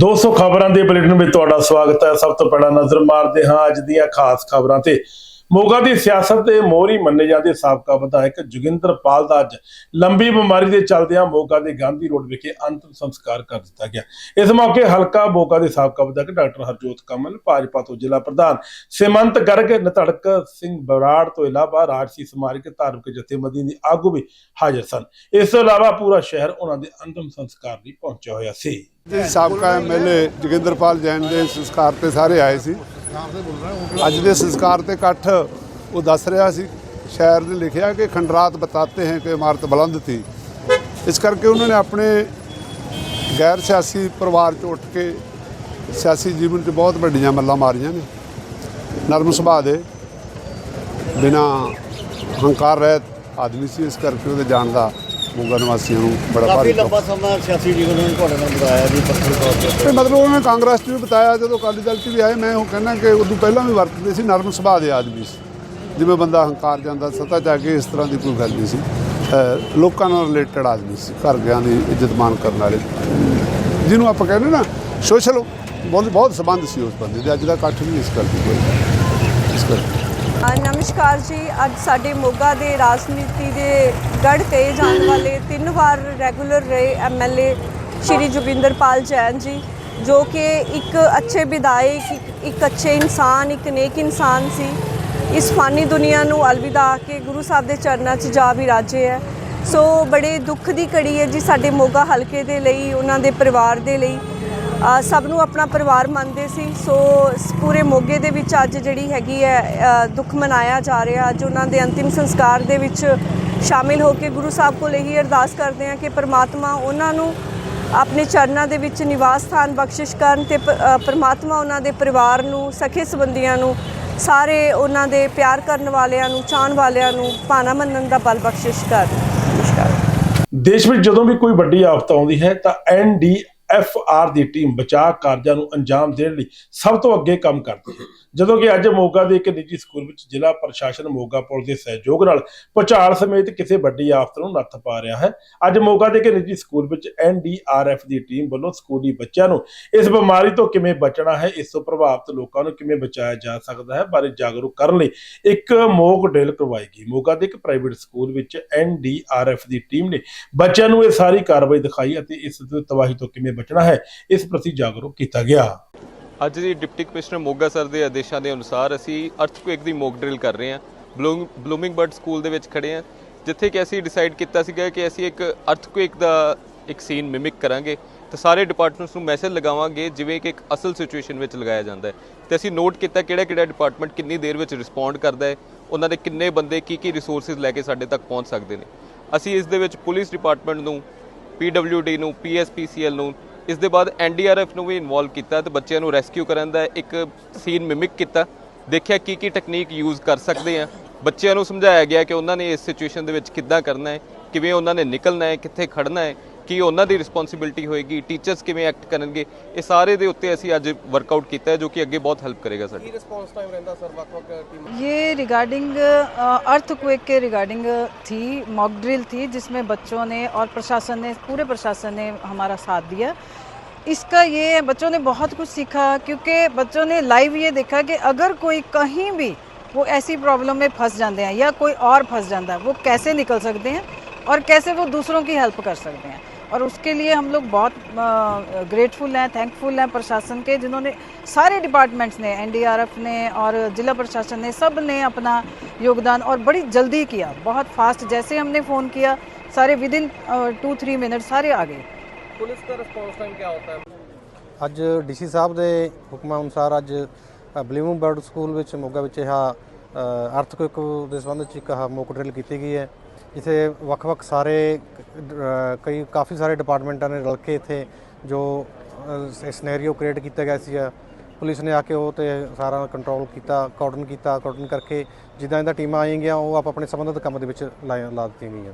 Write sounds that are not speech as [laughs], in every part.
200 ਖਬਰਾਂ ਦੇ ਬੁਲੇਟਿਨ ਵਿੱਚ ਤੁਹਾਡਾ ਸਵਾਗਤ ਹੈ। ਸਭ ਤੋਂ ਪਹਿਲਾਂ ਨਜ਼ਰ ਮਾਰਦੇ ਹਾਂ ਅੱਜ ਦੀਆਂ ਖਾਸ ਖਬਰਾਂ ਤੇ। ਮੋਗਾ ਦੀ ਸਿਆਸਤ ਦੇ ਮੋਹਰੀ ਮੰਨੇ ਜਾਂਦੇ ਸਾਬਕਾ ਵਿਧਾਇਕ ਜੋਗਿੰਦਰ ਪਾਲ ਦਾ ਅੱਜ ਲੰਬੀ ਬਿਮਾਰੀ ਦੇ ਚੱਲਦਿਆਂ ਮੋਗਾ ਦੇ ਗਾਂਧੀ ਰੋਡ ਵਿਖੇ ਅੰਤਿਮ ਸੰਸਕਾਰ ਕਰ ਦਿੱਤਾ ਗਿਆ। ਇਸ ਮੌਕੇ ਹਲਕਾ ਮੋਗਾ ਦੇ ਸਾਬਕਾ ਵਿਧਾਇਕ ਡਾਕਟਰ ਹਰਜੋਤ ਕਮਲ, ਭਾਜਪਾ ਤੋਂ ਜ਼ਿਲ੍ਹਾ ਪ੍ਰਧਾਨ ਸਿਮੰਤ ਗਰਗ, ਨਤੜਕ ਸਿੰਘ ਬਰਾੜ ਤੋਂ ਇਲਾਵਾ ਰਾਜਸੀ ਸਮਾਰਕ ਧਾਰਮਿਕ ਜਥੇਬੰਦੀ ਦੇ ਆਗੂ ਵੀ ਹਾਜ਼ਰ ਸਨ। ਇਸ ਤੋਂ ਇਲਾਵਾ ਪੂਰਾ ਸ਼ਹਿਰ ਉਹਨਾਂ ਦੇ ਅੰਤਿਮ ਸੰਸਕਾਰ ਲਈ ਪਹੁੰਚਿਆ ਹੋਇਆ ਸੀ। ਜੀ ਸਾਬਕਾ ਐਮਐਲਏ ਜੋਗਿੰਦਰਪਾਲ ਜੈਨ ਦੇ ਸੰਸਕਾਰ ਤੇ ਸਾਰੇ ਆਏ ਸੀ। ਅੱਜ ਦੇ ਸੰਸਕਾਰ ਤੇ ਇਕੱਠ, ਉਹ ਦੱਸ ਰਿਹਾ ਸੀ ਸ਼ਾਇਰ ਨੇ ਲਿਖਿਆ ਕਿ ਖੰਡਰਾਤ ਬਤਾਤੇ ਹੈ ਕਿ ਇਮਾਰਤ ਬੁਲੰਦ ਥੀ ਇਸ ਕਰਕੇ ਉਹਨਾਂ ਨੇ ਆਪਣੇ ਗੈਰ ਸਿਆਸੀ ਪਰਿਵਾਰ ਚ ਉੱਠ ਕੇ ਸਿਆਸੀ ਜੀਵਨ 'ਚ ਬਹੁਤ ਵੱਡੀਆਂ ਮੱਲਾਂ ਮਾਰੀਆਂ ਨੇ। ਨਰਮ ਸੁਭਾਅ ਦੇ ਬਿਨਾ ਹੰਕਾਰ ਰਹਿਤ ਆਦਮੀ ਸੀ, ਇਸ ਕਰਕੇ ਉਹਦੇ ਜਾਣ ਦਾ ਮੋਗਾ ਨਿਵਾਸੀਆਂ ਨੂੰ ਬੜਾ ਕਾਫੀ ਭਾਰੀ ਲੰਬਾ ਸਮਾਂ ਸਿਆਸੀ ਜੀਵਨ ਨੂੰ ਤੁਹਾਡੇ ਨਾਲ ਬਤਾਇਆ ਜੀ ਤੌਰ ਤੇ। ਮਤਲਬ ਉਹਨਾਂ ਨੇ ਕਾਂਗਰਸ 'ਚ ਵੀ ਬਤਾਇਆ ਜਦੋਂ ਅਕਾਲੀ ਦਲ 'ਚ ਵੀ ਆਏ ਮੈਂ ਉਹ ਕਹਿੰਦਾ ਕਿ ਉਦੋਂ ਪਹਿਲਾਂ ਵੀ ਵਰਤਦੇ ਸੀ ਨਰਮ ਸੁਭਾਅ ਦੇ ਆਦਮੀ ਸੀ। ਜਿਵੇਂ ਬੰਦਾ ਹੰਕਾਰ ਜਾਂਦਾ ਸੱਤਾ ਜਾ ਕੇ ਇਸ ਤਰ੍ਹਾਂ ਦੀ ਕੋਈ ਗੱਲ ਨਹੀਂ ਸੀ। ਲੋਕਾਂ ਨਾਲ ਰਿਲੇਟਡ ਆਦਮੀ ਸੀ ਘਰ ਗਿਆ ਦੀ ਇੱਜ਼ਤ ਮਾਨ ਕਰਨ ਵਾਲੇ। ਜਿਹਨੂੰ ਆਪਾਂ ਕਹਿੰਦੇ ਨਾ ਸੋਸ਼ਲ ਬਹੁਤ ਬਹੁਤ ਸੰਬੰਧ ਸੀ ਉਸ ਬੰਦੇ ਦੇ ਅੱਜ ਦਾ ਇਕੱਠ ਵੀ ਇਸ ਕਰਕੇ ਕੋਈ ਇਸ ਕਰਕੇ ਨਮਸਕਾਰ ਜੀ। ਅੱਜ ਸਾਡੇ ਮੋਗਾ ਦੇ ਰਾਜਨੀਤੀ ਦੇ ਗੜ ਕਹੇ ਜਾਣ ਵਾਲੇ ਤਿੰਨ ਵਾਰ ਰੈਗੂਲਰ ਰਹੇ ਐਮਐਲਏ ਸ਼੍ਰੀ ਜੋਗਿੰਦਰਪਾਲ ਜੈਨ ਜੀ, ਜੋ ਕਿ ਇੱਕ ਅੱਛੇ ਵਿਧਾਇਕ ਇੱਕ- ਇੱਕ ਅੱਛੇ ਇਨਸਾਨ, ਇੱਕ ਨੇਕ ਇਨਸਾਨ ਸੀ। ਇਸ ਫਾਨੀ ਦੁਨੀਆ ਨੂੰ ਅਲਵਿਦਾ ਆ ਕੇ ਗੁਰੂ ਸਾਹਿਬ ਦੇ ਚਰਨਾਂ 'ਚ ਜਾ ਵੀ ਰਾਜੇ ਹੈ। ਸੋ ਬੜੇ ਦੁੱਖ ਦੀ ਘੜੀ ਹੈ ਜੀ ਸਾਡੇ ਮੋਗਾ ਹਲਕੇ ਦੇ ਲਈ, ਉਹਨਾਂ ਦੇ ਪਰਿਵਾਰ ਦੇ ਲਈ। ਸਭ ਨੂੰ ਆਪਣਾ ਪਰਿਵਾਰ ਮੰਨਦੇ ਸੀ। ਸੋ ਪੂਰੇ ਮੋਗੇ ਦੇ ਵਿੱਚ ਅੱਜ ਜਿਹੜੀ ਹੈਗੀ ਹੈ ਦੁੱਖ ਮਨਾਇਆ ਜਾ ਰਿਹਾ, ਅੱਜ ਉਹਨਾਂ ਦੇ ਅੰਤਿਮ ਸੰਸਕਾਰ ਦੇ ਵਿੱਚ ਸ਼ਾਮਿਲ ਹੋ ਕੇ ਗੁਰੂ ਸਾਹਿਬ ਕੋਲ ਇਹੀ ਅਰਦਾਸ ਕਰਦੇ ਹਾਂ ਕਿ ਪ੍ਰਮਾਤਮਾ ਉਹਨਾਂ ਨੂੰ ਆਪਣੇ ਚਰਨਾਂ ਦੇ ਵਿੱਚ ਨਿਵਾਸ ਸਥਾਨ ਬਖਸ਼ਿਸ਼ ਕਰਨ ਤੇ ਪ- ਪ੍ਰਮਾਤਮਾ ਉਹਨਾਂ ਦੇ ਪਰਿਵਾਰ ਨੂੰ, ਸਖੇ ਸੰਬੰਧੀਆਂ ਨੂੰ, ਸਾਰੇ ਉਹਨਾਂ ਦੇ ਪਿਆਰ ਕਰਨ ਵਾਲਿਆਂ ਨੂੰ, ਚਾਹਣ ਵਾਲਿਆਂ ਨੂੰ ਭਾਣਾ ਮੰਨਣ ਦਾ ਬਲ ਬਖਸ਼ਿਸ਼ ਕਰਨ। ਦੇਸ਼ ਵਿੱਚ ਜਦੋਂ ਵੀ ਕੋਈ ਵੱਡੀ ਆਫਤ ਆਉਂਦੀ ਹੈ ਤਾਂ ਐਫ ਆਰ ਦੀ ਟੀਮ ਬਚਾਅ ਕਾਰਜਾਂ ਨੂੰ ਅੰਜਾਮ ਦੇਣ ਲਈ ਸਭ ਤੋਂ ਅੱਗੇ ਕੰਮ ਕਰਦੀ ਹੈ। ਜਦੋਂ ਕਿ ਅੱਜ ਮੋਗਾ ਦੇ ਇੱਕ ਨਿੱਜੀ ਸਕੂਲ ਵਿੱਚ ਜ਼ਿਲ੍ਹਾ ਪ੍ਰਸ਼ਾਸਨ ਮੋਗਾ ਪੁਲਿਸ ਦੇ ਸਹਿਯੋਗ ਨਾਲ ਭੁਚਾਲ ਸਮੇਤ ਕਿਸੇ ਵੱਡੀ ਆਫਤ ਨੂੰ ਨੱਥ ਪਾ ਰਿਹਾ ਹੈ। ਅੱਜ ਮੋਗਾ ਦੇ ਇੱਕ ਨਿੱਜੀ ਸਕੂਲ ਵਿੱਚ ਐਨਡੀਆਰਐਫ ਦੀ ਟੀਮ ਵੱਲੋਂ ਸਕੂਲੀ ਬੱਚਿਆਂ ਨੂੰ ਇਸ ਬਿਮਾਰੀ ਤੋਂ ਕਿਵੇਂ ਬਚਣਾ ਹੈ, ਇਸ ਤੋਂ ਪ੍ਰਭਾਵਿਤ ਲੋਕਾਂ ਨੂੰ ਕਿਵੇਂ ਬਚਾਇਆ ਜਾ ਸਕਦਾ ਹੈ ਬਾਰੇ ਜਾਗਰੂਕ ਕਰਨ ਲਈ ਇੱਕ ਮੋਕ ਡਰਿਲ ਕਰਵਾਈ ਗਈ। ਮੋਗਾ ਦੇ ਇੱਕ ਪ੍ਰਾਈਵੇਟ ਸਕੂਲ ਵਿੱਚ ਐਨ ਡੀ ਆਰ ਐਫ ਦੀ ਟੀਮ ਨੇ ਬੱਚਿਆਂ ਨੂੰ ਇਹ ਸਾਰੀ ਕਾਰਵਾਈ ਦਿਖਾਈ ਅਤੇ ਇਸ ਤਬਾਹੀ ਤੋਂ ਕਿਵੇਂ ਬਚਣਾ ਹੈ, ਇਸ ਪ੍ਰਤੀ ਜਾਗਰੂਕ ਕੀਤਾ ਗਿਆ। ਅੱਜ ਦੀ ਡਿਪਟੀ ਕਮਿਸ਼ਨਰ ਮੋਗਾ ਸਰ ਦੇ ਆਦੇਸ਼ਾਂ ਦੇ ਅਨੁਸਾਰ ਅਸੀਂ ਅਰਥਕੁਏਕ ਦੀ ਮੌਕ ਡਰਿਲ ਕਰ ਰਹੇ ਹਾਂ। ਬਲੂਮ- ਬਲੂਮਿੰਗ ਬਰਡ ਸਕੂਲ ਦੇ ਵਿੱਚ ਖੜੇ ਹਾਂ, ਜਿੱਥੇ ਕਿ ਅਸੀਂ ਡਿਸਾਈਡ ਕੀਤਾ ਸੀਗਾ ਕਿ ਅਸੀਂ ਇੱਕ ਅਰਥਕੁਏਕ ਦਾ ਇੱਕ ਸੀਨ ਮਿਮਿਕ ਕਰਾਂਗੇ ਤੇ ਸਾਰੇ ਡਿਪਾਰਟਮੈਂਟਸ ਨੂੰ ਮੈਸੇਜ ਲਗਾਵਾਂਗੇ, ਜਿਵੇਂ ਕਿ ਇੱਕ ਅਸਲ ਸਿਚੁਏਸ਼ਨ ਵਿੱਚ ਲਗਾਇਆ ਜਾਂਦਾ ਹੈ। ਤੇ ਅਸੀਂ ਨੋਟ ਕੀਤਾ ਕਿਹੜਾ ਕਿਹੜਾ ਡਿਪਾਰਟਮੈਂਟ ਕਿੰਨੀ ਦੇਰ ਵਿੱਚ ਰਿਸਪੌਂਡ ਕਰਦਾ ਹੈ, ਉਹਨਾਂ ਦੇ ਕਿੰਨੇ ਬੰਦੇ ਕੀ ਕੀ ਰਿਸੋਰਸਸ ਲੈ ਕੇ ਸਾਡੇ ਤੱਕ ਪਹੁੰਚ ਸਕਦੇ ਨੇ। ਅਸੀਂ ਇਸ ਦੇ ਵਿੱਚ ਪੁਲਿਸ ਡਿਪਾਰਟਮੈਂਟ ਨੂੰ PWD ਨੂੰ PSPCL ਨੂੰ, ਇਸ ਦੇ ਬਾਅਦ NDRF ਨੂੰ ਵੀ ਇਨਵੋਲਵ ਕੀਤਾ ਤੇ ਬੱਚਿਆਂ ਨੂੰ ਰੈਸਕਿਊ ਕਰਨ ਦਾ ਇੱਕ ਸੀਨ ਮਿਮਿਕ ਕੀਤਾ। ਦੇਖਿਆ ਕੀ ਕੀ ਟੈਕਨੀਕ ਯੂਜ਼ ਕਰ ਸਕਦੇ ਆ। ਬੱਚਿਆਂ ਨੂੰ ਸਮਝਾਇਆ ਗਿਆ ਕਿ ਉਹਨਾਂ ਨੇ ਇਸ ਸਿਚੁਏਸ਼ਨ ਦੇ ਵਿੱਚ ਕਿੱਦਾਂ ਕਰਨਾ ਹੈ, ਕਿਵੇਂ ਉਹਨਾਂ ਨੇ ਨਿਕਲਣਾ ਹੈ, ਕਿੱਥੇ ਖੜਨਾ ਹੈ। ਕੀ ਉਹਨਾਂ ਦੀ ਰਿਸਪੌਂਸਿਬਿਲਟੀ ਹੋਏਗੀ ਟੀਚਰਸ ਕਿਵੇਂ ਐਕਟ ਕਰਨਗੇ ਇਹ ਸਾਰੇ ਦੇ ਉੱਤੇ ਅਸੀਂ ਅੱਜ ਵਰਕਆਊਟ ਕੀਤਾ ਹੈ ਜੋ ਕਿ ਅੱਗੇ ਬਹੁਤ ਹੈਲਪ ਕਰੇਗਾ ਸਾਡੀ ये रिगार्डिंग अर्थक्वेक के रिगार्डिंग थी मॉक ड्रिल थी जिसमें बच्चों ने और प्रशासन ने पूरे प्रशासन ने हमारा साथ दिया इसका ये बच्चों ने बहुत कुछ सीखा क्योंकि बच्चों ने लाइव ये देखा कि अगर कोई कहीं भी वो ऐसी प्रॉब्लम में फंस जाते हैं या कोई और फंस जाता है वो कैसे निकल सकते हैं और कैसे वो दूसरों की हेल्प कर सकते हैं और उसके लिए हम लोग बहुत ग्रेटफुल हैं थैंकफुल हैं प्रशासन के जिन्होंने सारे डिपार्टमेंट्स ने एनडीआरएफ ने और जिला प्रशासन ने सब ने अपना योगदान और बड़ी जल्दी किया बहुत फास्ट जैसे हमने फ़ोन किया सारे within two three minute सारे आ गए ਅੱਜ ਡੀਸੀ ਸਾਹਿਬ ਦੇ ਹੁਕਮਾਂ ਅਨੁਸਾਰ ਅੱਜ ਬਲੀਮੂ ਬਰਡ ਸਕੂਲ ਵਿੱਚ ਮੋਗਾ ਵਿੱਚ ਇਹ ਅਰਥਕੁਇਕ ਦੇ ਸੰਬੰਧ ਵਿੱਚ ਇੱਕ ਆਹ ਮੋਕ ਡਰਿਲ ਕੀਤੀ ਗਈ ਹੈ ਇਥੇ ਵੱਖ-ਵੱਖ ਸਾਰੇ ਕਈ ਕਾਫੀ ਸਾਰੇ ਡਿਪਾਰਟਮੈਂਟਾਂ ਨੇ ਰਲ ਕੇ ਇੱਥੇ ਜੋ ਸਿਨੈਰੀਓ ਕ੍ਰੀਏਟ ਕੀਤਾ ਗਿਆ ਸੀ ਪੁਲਿਸ ਨੇ ਆ ਕੇ ਉਹ ਤੇ ਸਾਰਾ ਕੰਟਰੋਲ ਕੀਤਾ ਕਾਰਡਨ ਕੀਤਾ ਕਾਰਡਨ ਕਰਕੇ ਜਿੱਦਾਂ ਇਹਦਾ ਟੀਮਾਂ ਆਏਗੀਆਂ ਉਹ ਆਪ ਆਪਣੇ ਸੰਬੰਧਿਤ ਕੰਮ ਦੇ ਵਿੱਚ ਲਾ ਦਿੱਤੀਆਂ ਗਈਆਂ।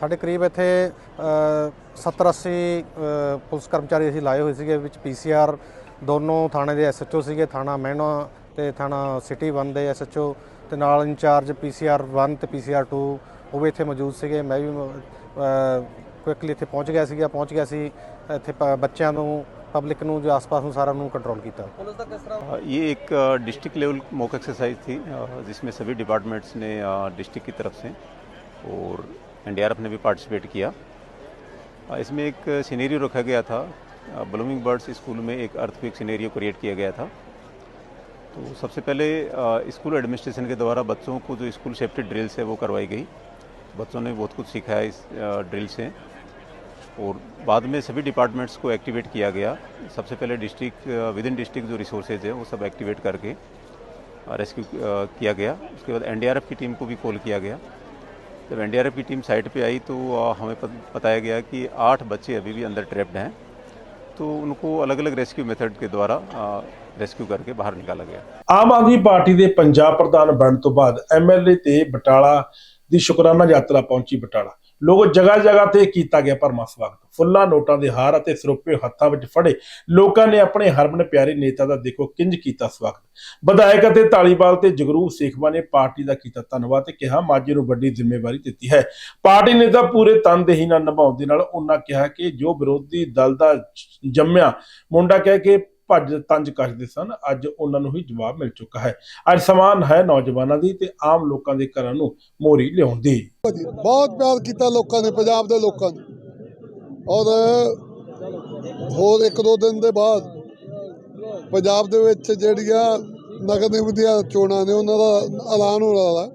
ਸਾਡੇ ਕਰੀਬ ਇੱਥੇ 70 80 ਪੁਲਿਸ ਕਰਮਚਾਰੀ ਅਸੀਂ ਲਾਏ ਹੋਏ ਸੀਗੇ ਵਿੱਚ ਪੀਸੀਆਰ ਦੋਨੋਂ ਥਾਣੇ ਦੇ ਐਸਐਚਓ ਸੀਗੇ ਥਾਣਾ ਮਹਿਣਾ ਤੇ ਥਾਣਾ ਸਿਟੀ 1 ਦੇ ਐਸਐਚਓ ਤੇ ਨਾਲ ਇੰਚਾਰਜ ਪੀਸੀਆਰ 1 ਤੇ ਪੀਸੀਆਰ 2 ਉਹ ਵੀ ਇੱਥੇ ਮੌਜੂਦ ਸੀਗੇ ਮੈਂ ਵੀ ਅ, ਕੁਇਕਲੀ ਇੱਥੇ ਪਹੁੰਚ ਗਿਆ ਸੀਗਾ ਪਹੁੰਚ ਗਿਆ ਸੀ ਇੱਥੇ ਪ- ਬੱਚਿਆਂ ਨੂੰ ਪਬਲਿਕ ਨੂੰ ਜੋ ਆਸ-ਪਾਸ ਨੂੰ ਸਾਰਿਆਂ ਨੂੰ ਕੰਟਰੋਲ ਕੀਤਾ ये एक डिस्ट्रिक्ट लेवल मॉक एक्सरसाइज थी अ, जिसमें सभी डिपार्टमेंट्स ने डिस्ट्रिक्ट की तरफ से और एनडीआरएफ ने भी पार्टिसिपेट किया अ, इसमें एक सिनेरियो रखा गया था ब्लूमिंग बर्ड्स स्कूल में एक अर्थक्वेक सिनेरियो क्रिएट किया गया था तो सबसे पहले स्कूल एडमिनिस्ट्रेशन के द्वारा बच्चों को जो स्कूल सेफ्टी ड्रिल्स है वो करवाई गई। बच्चों ने बहुत कुछ सीखा है इस ड्रिल से। और बाद में सभी डिपार्टमेंट्स को एक्टिवेट किया गया। सबसे पहले डिस्ट्रिक्ट विद इन डिस्ट्रिक्ट जो रिसोर्सेज है वो सब एक्टिवेट करके रेस्क्यू किया गया। उसके बाद एनडीआरएफ की टीम को भी कॉल किया गया। जब एनडीआरएफ की टीम साइट पे आई तो हमें बताया गया कि आठ बच्चे अभी भी अंदर ट्रैप्ड हैं। तो उनको अलग अलग रेस्क्यू मेथड के द्वारा रेस्क्यू करके बाहर निकाला गया ਆਮ ਆਦਮੀ ਪਾਰਟੀ ਦੇ ਪੰਜਾਬ ਪ੍ਰਧਾਨ ਬਣਨ ਤੋਂ ਬਾਅਦ ਐਮਐਲਏ ਤੇ ਬਟਾਲਾ ਦੀ ਸ਼ੁਕਰਾਨਾ ਯਾਤਰਾ ਪਹੁੰਚੀ ਬਟਾਲਾ ਲੋਕ ਜਗ੍ਹਾ ਜਗ੍ਹਾ ਤੇ ਕੀਤਾ ਗਿਆ ਭਰਮਾ ਸਵਾਗਤ। ਫੁੱਲਾਂ, ਨੋਟਾਂ ਦੇ ਹਾਰ ਅਤੇ ਸਰੋਪੇ ਹੱਥਾਂ ਵਿੱਚ ਫੜੇ ਲੋਕਾਂ ਨੇ ਆਪਣੇ ਹਰਮਨ ਪਿਆਰੇ ਨੇਤਾ ਦਾ ਦੇਖੋ ਕਿੰਜ ਕੀਤਾ ਸਵਾਗਤ। ਵਿਧਾਇਕ ਅਤੇ ਤਾਲੀਬਾਲ ਤੇ ਜਗਰੂਪ ਸੇਖਵਾ ਨੇ ਪਾਰਟੀ ਦਾ ਕੀਤਾ ਧੰਨਵਾਦ ਤੇ ਕਿਹਾ, ਮਾਝੇ ਨੂੰ ਵੱਡੀ ਜ਼ਿੰਮੇਵਾਰੀ ਦਿੱਤੀ ਹੈ। ਪਾਰਟੀ ਨੇ ਤਾਂ ਪੂਰੇ ਤਨਦੇਹੀ ਨਾਲ ਨਿਭਾਉਣ ਦੇ ਨਾਲ ਉਹਨਾਂ ਕਿਹਾ ਕਿ ਜੋ ਵਿਰੋਧੀ ਦਲ ਦਾ ਜੰਮਿਆ, ਮੁੰਡਾ ਕਹਿ ਕੇ ਭੱਜ ਤੰਜ ਕੱਢਦੇ ਸਨ, ਅੱਜ ਉਹਨਾਂ ਨੂੰ ਹੀ ਜਵਾਬ ਮਿਲ ਚੁੱਕਾ ਹੈ। ਅੱਜ ਸਮਾਨ ਹੈ ਨੌਜਵਾਨਾਂ ਦੀ ਤੇ ਆਮ ਲੋਕਾਂ ਦੇ ਘਰਾਂ ਨੂੰ ਮੋਰੀ ਲਿਆਉਣ ਦੀ। ਬਹੁਤ ਪਿਆਰ ਕੀਤਾ ਲੋਕਾਂ ਨੇ, ਪੰਜਾਬ ਦੇ ਲੋਕਾਂ ਨੇ। ਔਰ ਹੋਰ ਇੱਕ ਦੋ ਦਿਨ ਦੇ ਬਾਅਦ ਪੰਜਾਬ ਦੇ ਵਿੱਚ ਜਿਹੜੀਆਂ ਨਗਰ ਨਿਗਮ ਦੀਆਂ ਚੋਣਾਂ ਨੇ, ਉਹਨਾਂ ਦਾ ਐਲਾਨ ਹੋਣ ਵਾਲਾ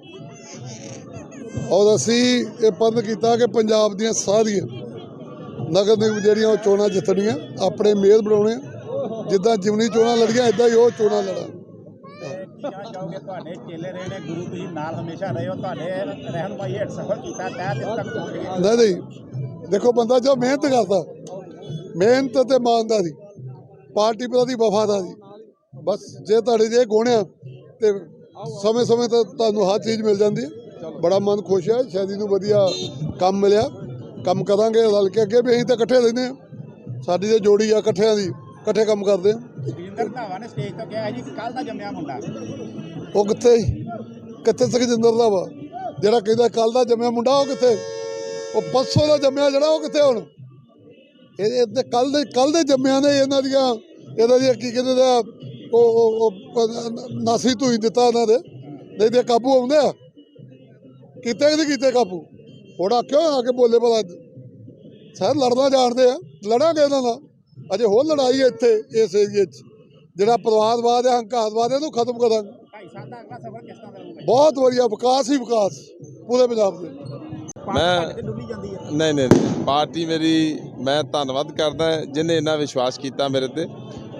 ਔਰ ਅਸੀਂ ਇਹ ਪੰਨ ਕੀਤਾ ਕਿ ਪੰਜਾਬ ਦੀਆਂ ਸਾਰੀਆਂ ਨਗਰ ਨਿਗਮ ਜਿਹੜੀਆਂ ਉਹ ਚੋਣਾਂ ਜਿੱਤਣੀਆਂ, ਆਪਣੇ ਮੇਅਰ ਬਣਾਉਣੇ ਆ। ਜਿੱਦਾਂ ਜਿਮਨੀ ਚੋਣਾਂ ਲੜੀਆਂ ਇਦਾਂ ਹੀ ਉਹ ਚੋਣਾਂ ਲੜਾਂ ਚਾਹੋਗੇ ਤੁਹਾਡੇ ਚੇਲੇ ਰਹੇ ਨੇ ਗੁਰੂ ਤੁਸੀਂ ਨਾਲ ਹਮੇਸ਼ਾ ਰਹੇ ਹੋ ਤੁਹਾਡੇ ਰਹਿਨਮਾਈ ਹੇਠ ਸਫਰ ਕੀਤਾ ਤੈਅ ਦਿਲ ਤੱਕ ਪਹੁੰਚ ਗਏ। ਨਹੀਂ ਨਹੀਂ। ਦੇਖੋ ਬੰਦਾ ਜੋ ਮਿਹਨਤ ਕਰਦਾ ਮਿਹਨਤ ਤੇ ਇਮਾਨਦਾਰੀ ਪਾਰਟੀ ਪ੍ਰਤੀ ਵਫਾਦਾਰੀ ਬਸ ਜੇ ਤੁਹਾਡੇ ਜੇ ਗੁਣ ਆ ਤੇ ਸਮੇਂ ਸਮੇਂ ਤੇ ਤੁਹਾਨੂੰ ਹਰ ਚੀਜ਼ ਮਿਲ ਜਾਂਦੀ ਹੈ। ਬੜਾ ਮਨ ਖੁਸ਼ ਹੈ ਸ਼ਾਦੀ ਨੂੰ ਵਧੀਆ ਕੰਮ ਮਿਲਿਆ। ਕੰਮ ਕਰਾਂਗੇ ਰਲ ਕੇ ਅੱਗੇ ਵੀ ਅਸੀਂ ਤਾਂ ਇਕੱਠੇ ਰਹਿੰਦੇ ਆ ਸਾਡੀ ਤੇ ਜੋੜੀ ਆ ਇਕੱਠਿਆਂ ਦੀ। ਇਕੱਠੇ ਕੰਮ ਕਰਦੇ ਆ। ਜੀਂਦਰ ਧਾਵਾ ਨੇ ਸਟੇਜ ਤੋਂ ਕਿਹਾ ਜੀ ਕੱਲ ਦਾ ਜੰਮਿਆ ਮੁੰਡਾ। ਉਹ ਕਿੱਥੇ ਸੀ? ਕਿੱਥੇ ਸੁਖਜਿੰਦਰ ਦਾ ਵਾ ਜਿਹੜਾ ਕਹਿੰਦਾ ਕੱਲ ਦਾ ਜੰਮਿਆ ਮੁੰਡਾ ਉਹ ਕਿੱਥੇ? ਉਹ ਪਰਸੋਂ ਦਾ ਜੰਮਿਆ ਜਿਹੜਾ ਉਹ ਕਿੱਥੇ ਹੁਣ? ਇਹ ਇਹ ਤੇ ਕੱਲ ਦੇ ਕੱਲ ਦੇ ਜੰਮਿਆਂ ਨੇ ਇਹਨਾਂ ਦੀਆਂ ਇਹਨਾਂ ਦੀਆਂ ਕੀ ਕਹਿੰਦੇ ਦਾ ਉਹ ਨਾਸੀ ਧੂਈ ਦਿੱਤਾ ਇਹਨਾਂ ਦੇ। ਨਹੀਂ ਤੇ ਕਾਬੂ ਆਉਂਦੇ ਆ। ਕੀਤੇ ਕਿ ਨਹੀਂ ਕੀਤੇ ਕਾਬੂ? ਥੋੜਾ ਕਿਉਂ ਆ ਕੇ ਬੋਲੇ ਭਲਾ। ਸਰ ਲੜਨਾ ਜਾਣਦੇ ਆ। ਲੜਾਂਗੇ ਇਹਨਾਂ ਨਾਲ। ਅਜੇ ਹੋਰ ਲੜਾਈ ਹੈ ਇੱਥੇ ਇਸ ਏਰੀਏ 'ਚ। ਜਿਹੜਾ ਪਰਿਵਾਰਵਾਦ ਹੈ ਹੰਕਾਰਵਾਦ ਹੈ ਇਹਨੂੰ ਖਤਮ ਕਰਾਂਗੇ। ਢਾਈ ਸਾਲ ਦਾ ਅਗਲਾ ਸਫਰ ਕਿਸ ਤਰ੍ਹਾਂ ਦਾ ਰਹੂਗਾ ਬਹੁਤ ਵਧੀਆ ਵਿਕਾਸ ਹੀ ਵਿਕਾਸ ਪੂਰੇ ਪੰਜਾਬ ਦੇ। ਮੈਂ ਡੁੱਬੀ ਜਾਂਦੀ ਹੈ। ਨਹੀਂ ਨਹੀਂ ਨਹੀਂ। ਪਾਰਟੀ ਮੇਰੀ ਮੈਂ ਧੰਨਵਾਦ ਕਰਦਾ ਜਿਨੇ ਇੰਨਾ ਵਿਸ਼ਵਾਸ ਕੀਤਾ ਮੇਰੇ ਤੇ।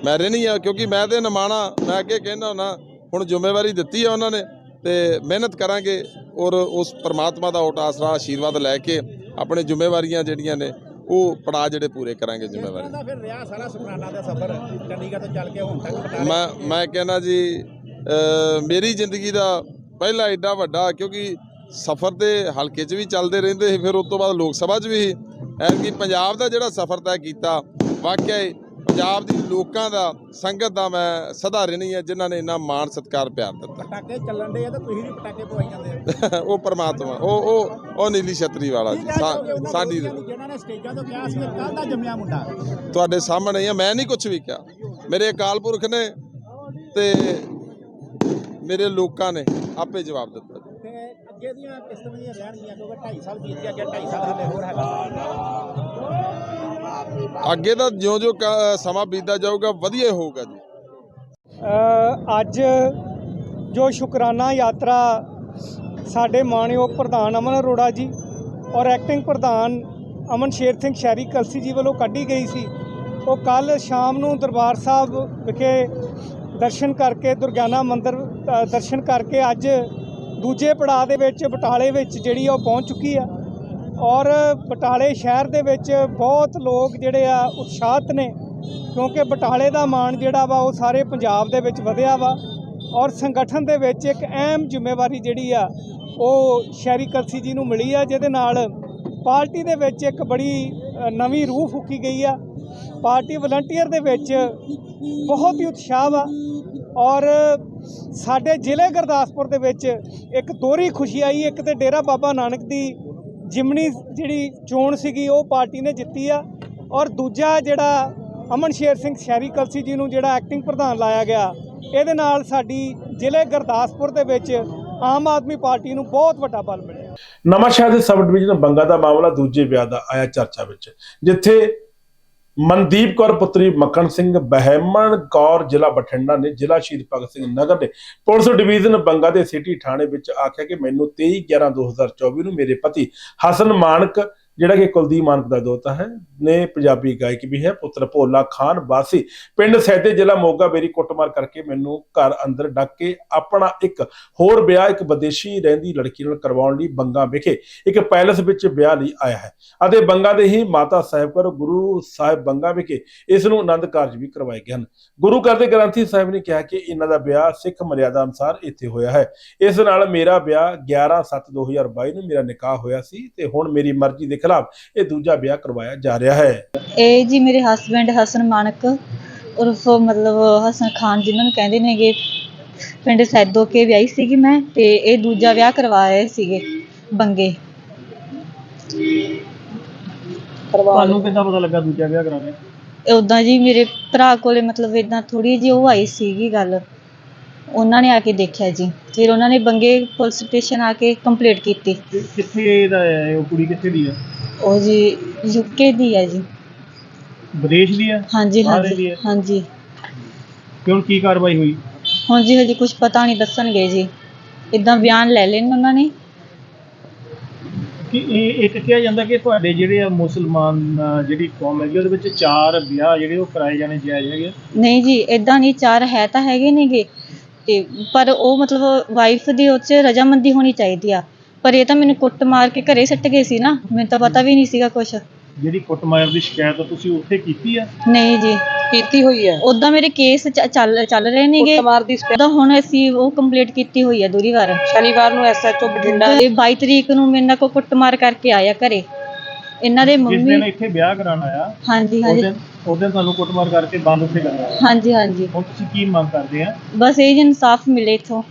ਮੈਂ ਰਹਿਣੀ ਆ ਕਿਉਂਕਿ ਮੈਂ ਤੇ ਨਿਮਾਣਾ ਮੈਂ ਅੱਗੇ ਕਹਿੰਦਾ ਹੁੰਦਾ ਹੁਣ ਜ਼ਿੰਮੇਵਾਰੀ ਦਿੱਤੀ ਆ ਉਹਨਾਂ ਨੇ ਤੇ ਮਿਹਨਤ ਕਰਾਂਗੇ ਔਰ ਉਸ ਪ੍ਰਮਾਤਮਾ ਦਾ ਓਟ ਆਸਰਾ ਆਸ਼ੀਰਵਾਦ ਲੈ ਕੇ ਆਪਣੇ ਜ਼ਿੰਮੇਵਾਰੀਆਂ ਜਿਹੜੀਆਂ ਨੇ ਉਹ ਪੜਾ ਜਿਹੜੇ ਪੂਰੇ ਕਰਾਂਗੇ ਜ਼ਿੰਮੇਵਾਰੀ। ਦਾ ਫਿਰ ਰਿਹਾ ਸਾਰਾ ਸੁਖਰਾਨਾ ਦਾ ਸਫਰ ਚੰਡੀਗੜ੍ਹ ਤੋਂ ਚੱਲ ਕੇ ਹੁਣ ਤੱਕ ਮੈਂ ਮੈਂ ਕਹਿੰਦਾ ਜੀ ਮੇਰੀ ਜ਼ਿੰਦਗੀ ਦਾ ਪਹਿਲਾ ਐਡਾ ਵੱਡਾ ਕਿਉਂਕਿ ਸਫ਼ਰ ਤੇ ਹਲਕੇ 'ਚ ਵੀ ਚੱਲਦੇ ਰਹਿੰਦੇ ਸੀ ਫਿਰ ਉਸ ਤੋਂ ਬਾਅਦ ਲੋਕ ਸਭਾ 'ਚ ਵੀ ਐਤਕੀ ਪੰਜਾਬ ਦਾ ਜਿਹੜਾ ਸਫ਼ਰ ਤੈਅ ਕੀਤਾ ਵਾਕਿਆ ਪੰਜਾਬ ਦੀ ਲੋਕਾਂ ਦਾ ਸੰਗਤ ਦਾ ਮੈਂ ਸਦਾ ਰਹਿਣੀ ਹੈ ਜਿਨ੍ਹਾਂ ਨੇ ਇੰਨਾ ਮਾਣ ਸਤਿਕਾਰ ਪਿਆਰ ਦਿੱਤਾ। ਪਟਾਕੇ ਚੱਲਣ ਦੇ ਆ ਤਾਂ ਤੁਸੀਂ ਵੀ ਪਟਾਕੇ ਪਵਾਈ ਜਾਂਦੇ ਹੋ। [laughs] ਉਹ ਪਰਮਾਤਮਾ ਉਹ ਉਹ ਉਹ ਨੀਲੀ ਛਤਰੀ ਵਾਲਾ ਜੀ ਸਾਡੀ ਜਿਹਨਾਂ ਨੇ ਸਟੇਜਾਂ ਤੋਂ ਕਿਹਾ ਸੀ ਕੱਲ ਦਾ ਜੰਮਿਆ ਮੁੰਡਾ। ਤੁਹਾਡੇ ਸਾਹਮਣੇ ਆ ਮੈਂ ਨਹੀਂ ਕੁਝ ਵੀ ਕਿਹਾ। ਮੇਰੇ ਅਕਾਲ ਪੁਰਖ ਨੇ ਤੇ ਮੇਰੇ ਲੋਕਾਂ ਨੇ ਆਪੇ ਜਵਾਬ ਦਿੱਤਾ। ਅੱਗੇ ਦੀਆਂ ਕਿਸ ਤਰ੍ਹਾਂ ਦੀਆਂ ਰਹਿਣਗੀਆਂ ਕਿਉਂਕਿ 2.5 ਸਾਲ ਬੀਤ ਗਿਆ ਅੱਗੇ 2.5 ਸਾਲ ਹਲੇ ਹੋਰ ਹੈਗਾ। ਅੱਗੇ ਦਾ ਜਿਉਂ-ਜਿਉਂ ਸਮਾਂ ਬੀਤਦਾ ਜਾਊਗਾ, ਵਧੀਆ ਹੋਊਗਾ ਜੀ। ਅੱਜ ਜੋ ਸ਼ੁਕਰਾਨਾ ਯਾਤਰਾ ਸਾਡੇ ਮਾਣਯੋਗ ਪ੍ਰਧਾਨ ਅਮਨ ਅਰੋੜਾ ਜੀ ਔਰ ਐਕਟਿੰਗ ਪ੍ਰਧਾਨ ਅਮਨ ਸ਼ੇਰ ਸਿੰਘ ਸ਼ਹਿਰੀ ਕਲਸੀ ਜੀ ਵੱਲੋਂ ਕੱਢੀ ਗਈ ਸੀ, ਉਹ ਕੱਲ ਸ਼ਾਮ ਨੂੰ ਦਰਬਾਰ ਸਾਹਿਬ ਵਿਖੇ ਦਰਸ਼ਨ ਕਰਕੇ, ਦੁਰਗਿਆਨਾ ਮੰਦਿਰ ਦਰਸ਼ਨ ਕਰਕੇ ਅੱਜ ਦੂਜੇ ਪੜਾਅ ਦੇ ਵਿੱਚ, ਬਟਾਲੇ ਵਿੱਚ ਜਿਹੜੀ ਆ ਉਹ ਪਹੁੰਚ ਚੁੱਕੀ ਆ। ਔਰ ਬਟਾਲੇ ਸ਼ਹਿਰ ਦੇ ਵਿੱਚ ਬਹੁਤ ਲੋਕ ਜਿਹੜੇ ਆ ਉਤਸ਼ਾਹਤ ਨੇ, ਕਿਉਂਕਿ ਬਟਾਲੇ ਦਾ ਮਾਣ ਜਿਹੜਾ ਵਾ ਉਹ ਸਾਰੇ ਪੰਜਾਬ ਦੇ ਵਿੱਚ ਵਧਿਆ ਵਾ ਔਰ ਸੰਗਠਨ ਦੇ ਵਿੱਚ ਇੱਕ ਅਹਿਮ ਜ਼ਿੰਮੇਵਾਰੀ ਜਿਹੜੀ ਆ ਉਹ ਸ਼ਹਿਰੀ ਕਲਸੀ ਜੀ ਨੂੰ ਮਿਲੀ ਆ, ਜਿਹਦੇ ਨਾਲ ਪਾਰਟੀ ਦੇ ਵਿੱਚ ਇੱਕ ਬੜੀ ਨਵੀਂ ਰੂਹ ਫੂਕੀ ਗਈ ਆ। ਪਾਰਟੀ ਵਲੰਟੀਅਰ ਦੇ ਵਿੱਚ ਬਹੁਤ ਹੀ ਉਤਸ਼ਾਹ ਵਾ ਔਰ ਸਾਡੇ ਜ਼ਿਲ੍ਹੇ ਗੁਰਦਾਸਪੁਰ ਦੇ ਵਿੱਚ ਇੱਕ ਦੋਹਰੀ ਖੁਸ਼ੀ ਆਈ, ਇੱਕ ਤੇ ਡੇਰਾ ਬਾਬਾ ਨਾਨਕ ਦੀ ਜਿਮਨੀ ਜਿਹੜੀ ਚੋਣ ਸੀਗੀ, ਉਹ ਪਾਰਟੀ ਨੇ ਜਿੱਤੀ ਆ। ਔਰ ਦੂਜਾ ਜਿਹੜਾ ਅਮਨ ਸ਼ੇਰ ਸਿੰਘ ਸ਼ਹਿਰੀ ਕਲਸੀ ਜੀ ਨੂੰ ਜਿਹੜਾ ਐਕਟਿੰਗ ਪ੍ਰਧਾਨ ਲਾਇਆ ਗਿਆ, ਇਹਦੇ ਨਾਲ ਸਾਡੀ ਜ਼ਿਲ੍ਹੇ ਗੁਰਦਾਸਪੁਰ ਦੇ ਵਿੱਚ ਆਮ ਆਦਮੀ ਪਾਰਟੀ ਨੂੰ ਬਹੁਤ ਵੱਡਾ ਬਲ ਮਿਲਿਆ। ਨਵਾਂ ਸ਼ਹਿਰ ਦੇ ਸਬ ਡਿਵੀਜ਼ਨ ਬੰਗਾ ਦਾ ਮਾਮਲਾ ਦੂਜੇ ਵਿਆਹ ਦਾ ਆਇਆ ਚਰਚਾ ਵਿੱਚ, ਜਿੱਥੇ ਮਨਦੀਪ ਕੌਰ ਪੁੱਤਰੀ ਮੱਖਣ ਸਿੰਘ, ਬਹਿਮਣ ਕੌਰ ਜ਼ਿਲ੍ਹਾ ਬਠਿੰਡਾ ਨੇ ਜ਼ਿਲ੍ਹਾ ਸ਼ਹੀਦ ਭਗਤ ਸਿੰਘ ਨਗਰ ਦੇ ਪੁਲਿਸ ਡਿਵੀਜ਼ਨ ਬੰਗਾ ਦੇ ਸਿਟੀ ਥਾਣੇ ਵਿੱਚ ਆਖਿਆ ਕਿ ਮੈਨੂੰ 23 11 2024 ਨੂੰ ਮੇਰੇ ਪਤੀ ਹਸਨ ਮਾਨਕ ਜਿਹੜਾ ਕਿ ਕੁਲਦੀਪ ਮਾਨਕ ਦਾ ਦੋਤਾ ਹੈ, ਨੇ ਪੰਜਾਬੀ ਗਾਇਕ ਵੀ ਹੈ, ਪੁੱਤਰ ਭੋਲਾ ਖਾਨ ਵਾਸੀ। ਪਿੰਡ ਸੈਦੇ ਜ਼ਿਲ੍ਹਾ ਮੋਗਾ ਮੇਰੀ ਕੁੱਟਮਾਰ ਕਰਕੇ ਮੈਨੂੰ ਘਰ ਅੰਦਰ ਡੱਕ ਕੇ ਆਪਣਾ ਇੱਕ ਹੋਰ ਵਿਆਹ, ਇੱਕ ਵਿਦੇਸ਼ੀ ਰਹਿੰਦੀ ਲੜਕੀ ਨਾਲ ਕਰਵਾਉਣ ਲਈ ਬੰਗਾ ਵਿਖੇ ਇੱਕ ਪੈਲਸ ਵਿੱਚ ਵਿਆਹ ਲਈ ਆਇਆ ਹੈ। ਅਤੇ ਬੰਗਾ ਦੇ ਹੀ ਮਾਤਾ ਸਾਹਿਬ ਕਰ ਗੁਰੂ ਸਾਹਿਬ ਬੰਗਾ ਵਿਖੇ ਇਸ ਨੂੰ ਆਨੰਦ ਕਾਰਜ ਵੀ ਕਰਵਾਏ ਗਏ ਹਨ। ਗੁਰੂ ਘਰ ਦੇ ਗ੍ਰੰਥੀ ਸਾਹਿਬ ਨੇ ਕਿਹਾ ਕਿ ਇਹਨਾਂ ਦਾ ਵਿਆਹ ਸਿੱਖ ਮਰਿਆਦਾ ਅਨੁਸਾਰ ਇੱਥੇ ਹੋਇਆ ਹੈ। ਇਸ ਨਾਲ ਮੇਰਾ ਵਿਆਹ 11/7/2022 ਨੂੰ ਮੇਰਾ ਨਿਕਾਹ ਹੋਇਆ ਸੀ ਤੇ ਹੁਣ ਮੇਰੀ ਮਰਜ਼ੀ ਦੇ ਖਿਲਾਫ ਇਹ ਦੂਜਾ ਵਿਆਹ ਕਰਵਾਇਆ ਜਾ ਰਿਹਾ ਹੈ। ਇਹ ਜੀ ਮੇਰੇ ਹਸਬੈਂਡ ਹਸਨ ਮਾਨਕ ਉਰਫ ਮਤਲਬ ਹਸਨ ਖਾਨ ਜਿਨ੍ਹਾਂ ਨੂੰ ਕਹਿੰਦੇ ਨੇਗੇ ਪਿੰਡ ਸੈਦੋ ਕੇ ਵਿਆਹੀ ਸੀਗੀ ਮੈਂ ਤੇ ਇਹ ਦੂਜਾ ਵਿਆਹ ਕਰਵਾਏ ਸੀਗੇ ਬੰਗੇ। ਤੁਹਾਨੂੰ ਕਿੱਦਾਂ ਪਤਾ ਲੱਗਾ ਦੂਜਾ ਵਿਆਹ ਕਰਾਉਣਾ ਉਦਾਂ ਜੀ ਮੇਰੇ ਭਰਾ ਕੋਲੇ ਮਤਲਬ ਇਦਾਂ ਥੋੜੀ ਜਿਹੀ ਉਹ ਆਈ ਸੀਗੀ ਗੱਲ। ਉਹਨਾਂ ਨੇ ਆ ਕੇ ਦੇਖਿਆ ਜੀ। ਫਿਰ ਉਹਨਾਂ ਨੇ ਬੰਗੇ ਪੁਲਿਸ ਸਟੇਸ਼ਨ ਆ ਕੇ ਕੰਪਲੀਟ ਕੀਤੀ। ਕਿੱਥੇ ਦਾ ਹੈ ਉਹ ਕੁੜੀ ਕਿੱਥੇ ਦੀ ਹੈ? ਉਹ ਜੀ ਯੂਕੇ ਦੀ ਹੈ ਜੀ। ਵਿਦੇਸ਼ ਦੀ ਹੈ? ਹਾਂਜੀ ਬਾਹਰ ਦੀ ਹਾਂਜੀ ਹੈ? ਹਾਂਜੀ। ਕਿਉਂ ਕੀ ਕਾਰਵਾਈ ਹੋਈ? ਹੁਣ ਜੀ ਹਜੇ ਕੁਝ ਪਤਾ ਨਹੀਂ ਦੱਸਣਗੇ ਜੀ। ਇਦਾਂ ਬਿਆਨ ਲੈ ਲੈਣ ਉਹਨਾਂ ਨੇ। ਕਿ ਇਹ ਇੱਕ ਕਿਹਾ ਜਾਂਦਾ ਕਿ ਤੁਹਾਡੇ ਜਿਹੜੇ ਆ ਮੁਸਲਮਾਨ ਅ, ਜਿਹੜੀ ਕੌਮ ਹੈਗੀ ਉਹਦੇ ਵਿੱਚ ਚਾਰ ਵਿਆਹ ਜਿਹੜੇ ਉਹ ਕਰਾਏ ਜਾਣੇ ਜਾਇਜ਼ ਹੈਗੇ ਨਹੀਂ ਜੀ ਇਦਾਂ ਨਹੀਂ ਚਾਰ ਹੈ ਤਾਂ ਹੈਗੇ ਨੇਗੇ। ਤੇ ਪਰ ਉਹ ਮਤਲਬ ਵਾਈਫ ਦੀ ਉਹ 'ਚ ਰਜਾਮੰਦੀ ਹੋਣੀ ਚਾਹੀਦੀ ਆ। ਪਰ ਇਹ ਤਾਂ ਮੈਨੂੰ ਕੁੱਟ ਮਾਰ ਕੇ ਘਰੇ ਸੱਟ ਗਏ ਸੀ ਨਾ ਮੈਨੂੰ ਤਾਂ ਪਤਾ ਵੀ ਨਹੀਂ ਸੀਗਾ ਕੁਛ। ਜਿਹੜੀ ਕੁੱਟਮਾਰ ਦੀ ਸ਼ਿਕਾਇਤ ਤੁਸੀਂ ਉੱਥੇ ਕੀਤੀ ਆ? ਨਹੀਂ ਜੀ। ਕੀਤੀ ਹੋਈ ਹੈ ਉਦਾਂ ਮੇਰੇ ਕੇਸ ਚ- ਚੱਲ ਚੱਲ ਰਹੇ ਨੇਗੇ। ਕੁੱਟਮਾਰ ਦੀ ਤਾਂ ਹੁਣ ਅਸੀਂ ਉਹ ਕੰਪਲੀਟ ਕੀਤੀ ਹੋਈ ਹੈ ਦੂਰੀ ਵਾਰ। ਸ਼ਨੀਵਾਰ ਨੂੰ ਐਸਐਚਓ ਬਠਿੰਡਾ 22 ਤਰੀਕ ਨੂੰ ਮੇਰੇ ਨਾਲ ਕੋ ਕੁੱਟਮਾਰ ਕਰਕੇ ਆਇਆ ਘਰੇ। ਇਹਨਾਂ ਦੇ ਜਿਸ ਦਿਨ ਮੰਮੀ ਇੱਥੇ ਵਿਆਹ ਕਰਾਉਣ ਆਇਆ ਹਾਂਜੀ ਉਸ ਹਾਂਜੀ। ਦਿਨ ਉਸ ਦਿਨ ਤੁਹਾਨੂੰ ਕੁੱਟਮਾਰ ਕਰਕੇ ਬੰਦ ਉੱਥੇ ਕਰਨਾ ਹਾਂਜੀ ਹਾਂਜੀ। ਹੁਣ ਤੁਸੀਂ ਕੀ ਮੰਗ ਕਰਦੇ ਆ? ਬਸ ਇਹ ਜੀ ਇਨਸਾਫ ਮਿਲੇ ਇਥੋਂ।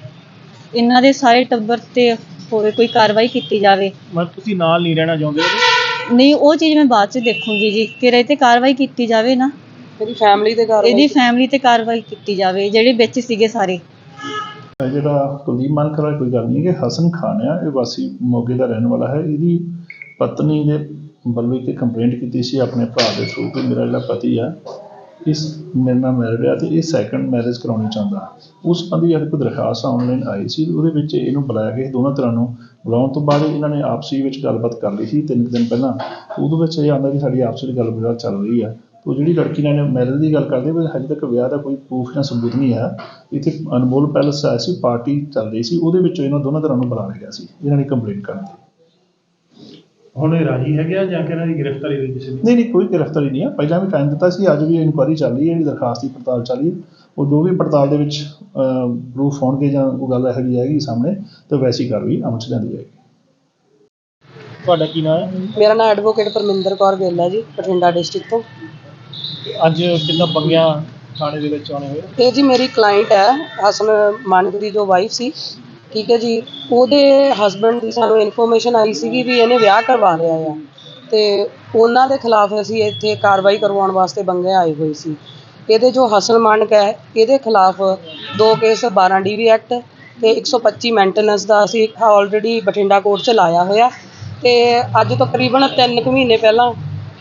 ਇਹਨਾਂ ਦੇ ਸਾਰੇ ਟੱਬਰ ਤੇ ਹੋਰ ਕੋਈ ਕਾਰਵਾਈ ਕੀਤੀ ਜਾਵੇ। ਮਤਲਬ ਤੁਸੀਂ ਨਾਲ ਨਹੀਂ ਰਹਿਣਾ ਚਾਹੁੰਦੇ ਉਹਦੇ? ਨਹੀਂ ਉਹ ਚੀਜ਼ ਮੈਂ ਬਾਅਦ ਚ ਦੇਖੂੰਗੀ ਜੀ। ਫਿਰ ਇਹ ਤੇ ਕਾਰਵਾਈ ਕੀਤੀ ਜਾਵੇ ਨਾ। ਇਹਦੀ ਫੈਮਿਲੀ ਤੇ ਕਾਰਵਾਈ ਇਹਦੀ ਫੈਮਿਲੀ ਤੇ ਕਾਰਵਾਈ ਕੀਤੀ ਜਾਵੇ ਜਿਹੜੇ ਵਿੱਚ ਸੀਗੇ ਸਾਰੇ। ਇਹ ਜਿਹੜਾ ਕੁਲਦੀਪ ਮਾਨਕ ਵਾਲਾ ਕੋਈ ਗੱਲ ਨਹੀਂ ਕਿ ਹਸਨ ਖਾਨ ਆ ਇਹ ਵਾਸੀ ਮੋਗੇ ਦਾ ਰਹਿਣ ਵਾਲਾ ਹੈ। ਇਹਦੀ ਪਤਨੀ ਦੇ ਵੱਲੋਂ ਇੱਕ ਕੰਪਲੇਂਟ ਕੀਤੀ ਸੀ ਆਪਣੇ ਭਰਾ ਦੇ ਥਰੂ ਕਿ ਮੇਰਾ ਜਿਹੜਾ ਪਤੀ ਆ, ਇਸ ਮੇਰੇ ਨਾਲ ਮੈਰਿਡ ਆ ਅਤੇ ਇਹ ਸੈਕੰਡ ਮੈਰਿਜ ਕਰਾਉਣੀ ਚਾਹੁੰਦਾ। ਉਸ ਸੰਬੰਧੀ ਕੋਈ ਦਰਖਾਸਤ ਆਨਲਾਈਨ ਆਈ ਸੀ ਉਹਦੇ ਵਿੱਚ ਇਹਨੂੰ ਬੁਲਾਇਆ ਗਿਆ। ਸੀ ਦੋਨਾਂ ਤਰ੍ਹਾਂ ਨੂੰ ਬੁਲਾਉਣ ਤੋਂ ਬਾਅਦ ਇਹਨਾਂ ਨੇ ਆਪਸੀ ਵਿੱਚ ਗੱਲਬਾਤ ਕਰ ਲਈ ਸੀ। ਤਿੰਨ ਕੁ ਦਿਨ ਪਹਿਲਾਂ ਉਹਦੇ ਵਿੱਚ ਇਹ ਆਉਂਦਾ ਕਿ ਸਾਡੀ ਆਪਸੀ ਵਿੱਚ ਗੱਲਬਾਤ ਚੱਲ ਰਹੀ ਆ। ਉਹ ਜਿਹੜੀ ਲੜਕੀ ਨਾਲ ਮੈਰਿਜ ਦੀ ਗੱਲ ਕਰਦੇ ਪਰ ਹਜੇ ਤੱਕ ਵਿਆਹ ਦਾ ਕੋਈ ਪ੍ਰੂਫ ਜਾਂ ਸਬੂਤ ਨਹੀਂ ਆ ਇੱਥੇ ਅਨਮੋਲ ਪੈਲਸ ਆਇਆ ਸੀ, ਪਾਰਟੀ ਚੱਲ ਰਹੀ ਸੀ। ਉਹਦੇ ਵਿੱਚ ਇਹਨਾਂ ਦੋਨਾਂ ਤਰ੍ਹਾਂ ਨੂੰ ਬੁਲਾਇਆ ਗਿਆ ਸੀ। ਇਹਨਾਂ ਨੇ ਕੰਪਲੇਂਟ ਕਰਨ ਦੀ ਹੁਣ ਇਹ ਰਾਜੀ ਹੈਗੇ ਆ ਜਾਂ ਕਿ ਇਹਨਾਂ ਦੀ ਗ੍ਰਿਫਤਾਰੀ ਹੋਈ ਕਿਸੇ ਦੀ? ਨਹੀਂ ਨਹੀਂ ਕੋਈ ਗ੍ਰਿਫਤਾਰੀ ਨਹੀਂ ਆ। ਪਹਿਲਾਂ ਵੀ ਟਾਈਮ ਦਿੱਤਾ ਸੀ ਅੱਜ ਵੀ ਇਨਕੁਆਇਰੀ ਚੱਲ ਰਹੀ ਹੈ ਜਿਹੜੀ ਦਰਖਾਸਤ ਦੀ ਪੜਤਾਲ ਚੱਲ ਰਹੀ ਹੈ। ਉਹ ਜੋ ਵੀ ਪੜਤਾਲ ਦੇ ਵਿੱਚ ਪ੍ਰੂਫ ਹੋਣਗੇ ਜਾਂ ਉਹ ਗੱਲ ਇਹੋ ਜਿਹੀ ਆਏਗੀ ਸਾਹਮਣੇ ਤਾਂ ਵੈਸੀ ਕਾਰਵਾਈ ਅਮਲ ਚ ਲਿਆਂਦੀ ਜਾਏਗੀ। ਤੁਹਾਡਾ ਕੀ ਨਾਮ ਹੈ? ਮੇਰਾ ਨਾਮ ਐਡਵੋਕੇਟ ਪਰਮਿੰਦਰ ਕੌਰ ਗਿੱਲ ਹੈ ਜੀ ਬਠਿੰਡਾ ਡਿਸਟ੍ਰਿਕਟ ਤੋਂ। ਅੱਜ ਕਿੰਨਾ ਬੰਗਿਆ ਥਾਣੇ ਦੇ ਵਿੱਚ ਆਉਣੇ ਹੋਏ? ਇਹ ਜੀ ਮੇਰੀ ਕਲਾਇੰਟ ਹੈ ਹਸਨ ਮਾਨਕ ਦੀ ਜੋ ਵਾਈਫ ਸੀ। ਠੀਕ ਹੈ ਜੀ। ਉਹਦੇ ਹਸਬੈਂਡ ਦੀ ਸਾਨੂੰ ਇਨਫੋਰਮੇਸ਼ਨ ਆਈ ਸੀਗੀ ਵੀ ਇਹਨੇ ਵਿਆਹ ਕਰਵਾ ਲਿਆ ਆ। ਅਤੇ ਉਹਨਾਂ ਦੇ ਖਿਲਾਫ ਅਸੀਂ ਇੱਥੇ ਕਾਰਵਾਈ ਕਰਵਾਉਣ ਵਾਸਤੇ ਬੰਗੇ ਆਏ ਹੋਏ ਸੀ। ਇਹਦੇ ਜੋ ਹਸਨ ਮਾਨਕ ਹੈ, ਇਹਦੇ ਖਿਲਾਫ ਦੋ ਕੇਸ 12 ਡੀਵੀ ਐਕਟ ਤੇ 125 ਮੇਨਟੇਨੈਂਸ ਦਾ ਅਸੀਂ ਆਲਰੇਡੀ ਬਠਿੰਡਾ ਕੋਰਟ 'ਚ ਲਾਇਆ ਹੋਇਆ। ਅਤੇ ਅੱਜ ਤਕਰੀਬਨ ਤਿੰਨ ਕੁ ਮਹੀਨੇ ਪਹਿਲਾਂ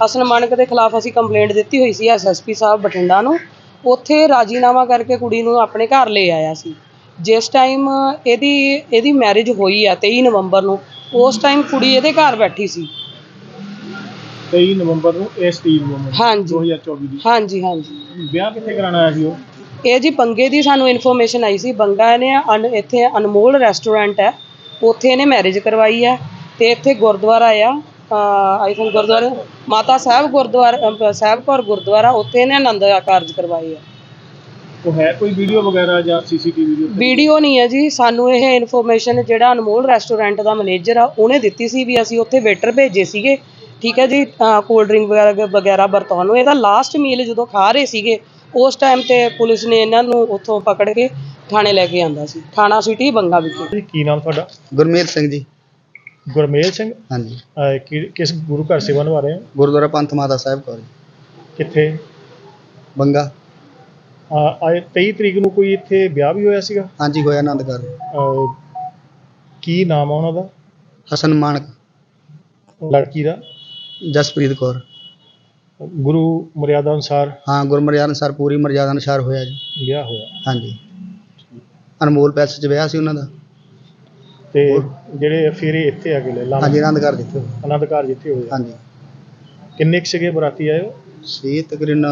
ਹਸਨ ਮਾਨਕ ਦੇ ਖਿਲਾਫ ਅਸੀਂ ਕੰਪਲੇਂਟ ਦਿੱਤੀ ਹੋਈ ਸੀ ਐਸਐਸਪੀ ਸਾਹਿਬ ਬਠਿੰਡਾ ਨੂੰ। ਉੱਥੇ ਰਾਜੀਨਾਮਾ ਕਰਕੇ ਕੁੜੀ ਨੂੰ ਆਪਣੇ ਘਰ ਲੈ ਆਇਆ ਸੀ। ਜਿਸ ਟਾਈਮ ਇਹਦੀ ਇਹਦੀ ਮੈਰਿਜ ਹੋਈ ਆ 23 ਨਵੰਬਰ ਨੂੰ ਉਸ ਟਾਈਮ ਕੁੜੀ ਇਹਦੇ ਘਰ ਬੈਠੀ ਸੀ। 23 ਨਵੰਬਰ ਨੂੰ ਇਸ ਟੀਮ ਨੂੰ ਹਾਂਜੀ। 2024 ਦੀ। ਹਾਂਜੀ ਹਾਂਜੀ। ਵਿਆਹ ਕਿੱਥੇ ਕਰਾਉਣਾ ਆਇਆ ਸੀ ਉਹ? ਇਹ ਜੀ ਬੰਗੇ ਦੀ ਸਾਨੂੰ ਇਨਫੋਰਮੇਸ਼ਨ ਆਈ ਸੀ। ਬੰਗਾ ਨੇ ਅਨ- ਇੱਥੇ ਅਨਮੋਲ ਰੈਸਟੋਰੈਂਟ ਹੈ ਉੱਥੇ ਇਹਨੇ ਮੈਰਿਜ ਕਰਵਾਈ ਹੈ ਤੇ ਇੱਥੇ ਗੁਰਦੁਆਰਾ ਆ ਆਈ ਥਿੰਕ ਗੁਰਦੁਆਰਾ ਮਾਤਾ ਸਾਹਿਬ ਗੁਰਦੁਆਰਾ ਅ, ਸਾਹਿਬ ਕੌਰ ਗੁਰਦੁਆਰਾ ਉੱਥੇ ਇਹਨੇ ਆਨੰਦ ਕਾਰਜ ਕਰਵਾਏ ਆ ਉਹ ਹੈ ਕੋਈ ਵੀਡੀਓ ਵਗੈਰਾ ਜਾਂ ਸੀਸੀਟੀਵੀ ਵੀਡੀਓ ਵੀਡੀਓ ਨਹੀਂ ਹੈ ਜੀ। ਸਾਨੂੰ ਇਹ ਇਨਫੋਰਮੇਸ਼ਨ ਜਿਹੜਾ ਅਨਮੋਲ ਰੈਸਟੋਰੈਂਟ ਦਾ ਮੈਨੇਜਰ ਆ ਉਹਨੇ ਦਿੱਤੀ ਸੀ ਵੀ ਅਸੀਂ ਉੱਥੇ ਵੇਟਰ ਭੇਜੇ ਸੀਗੇ। ਠੀਕ ਹੈ ਜੀ ਕੋਲਡ ਡਰਿੰਕ ਵਗੈਰਾ ਵਗੈਰਾ ਵਰਤਾਉਣ ਨੂੰ। ਇਹਦਾ ਲਾਸਟ ਮੀਲ ਜਦੋਂ ਖਾ ਰਹੇ ਸੀਗੇ ਉਸ ਟਾਈਮ ਤੇ ਪੁਲਿਸ ਨੇ ਇਹਨਾਂ ਨੂੰ ਉੱਥੋਂ ਪਕੜ ਕੇ ਥਾਣੇ ਲੈ ਕੇ ਆਂਦਾ ਸੀ। ਥਾਣਾ ਸਿਟੀ ਬੰਗਾ ਵਿਖੇ। ਕੀ ਨਾਮ ਤੁਹਾਡਾ? ਗੁਰਮੀਤ ਸਿੰਘ ਜੀ। ਗੁਰਮੇਲ ਸਿੰਘ? ਹਾਂਜੀ। ਅਹ, ਕਿ- ਕਿਸ ਗੁਰੂ ਘਰ ਸੇਵਾ ਨਿਭਾ ਰਹੇ ਹੋ? ਗੁਰਦੁਆਰਾ ਪੰਥ ਮਾਤਾ ਸਾਹਿਬ ਕੌਰ ਕਿੱਥੇ? ਬੰਗਾ। ਆਏ 23 ਤਰੀਕ ਨੂੰ ਕੋਈ ਇੱਥੇ ਵਿਆਹ ਵੀ ਹੋਇਆ ਸੀਗਾ? ਹਾਂਜੀ ਹੋਇਆ ਆਨੰਦ ਕਰ ਅਹ, ਕੀ ਨਾਮ ਆ ਉਹਨਾਂ ਦਾ? ਹਸਨ ਮਾਨਕ। ਲੜਕੀ ਦਾ? ਜਸਪ੍ਰੀਤ ਕੌਰ। ਗੁਰੂ ਮਰਿਆਦਾ ਅਨੁਸਾਰ? ਹਾਂ ਗੁਰਮਰਿਆਦ ਅਨੁਸਾਰ ਪੂਰੀ ਮਰਿਆਦਾ ਅਨੁਸਾਰ ਹੋਇਆ ਜੀ। ਵਿਆਹ ਹੋਇਆ। ਹਾਂਜੀ। ਅਨਮੋਲ ਪੈਲਸ 'ਚ ਵਿਆਹ ਸੀ ਉਹਨਾਂ ਦਾ। ਤੇ ਜਿਹੜੇ ਫਿਰ ਇੱਥੇ ਆ ਗਏ ਲੈ ਹਾਂਜੀ ਆਨੰਦ ਕਰ ਜਿੱਥੇ ਹੋਇਆ। ਆਨੰਦ ਘਰ ਜਿੱਥੇ ਹੋਇਆ ਹਾਂਜੀ। ਕਿੰਨੇ ਕੁ ਸੀਗੇ ਬਰਾਤੀ ਆਏ ਹੋ ਸੀ ਤਕਰੀਬਨ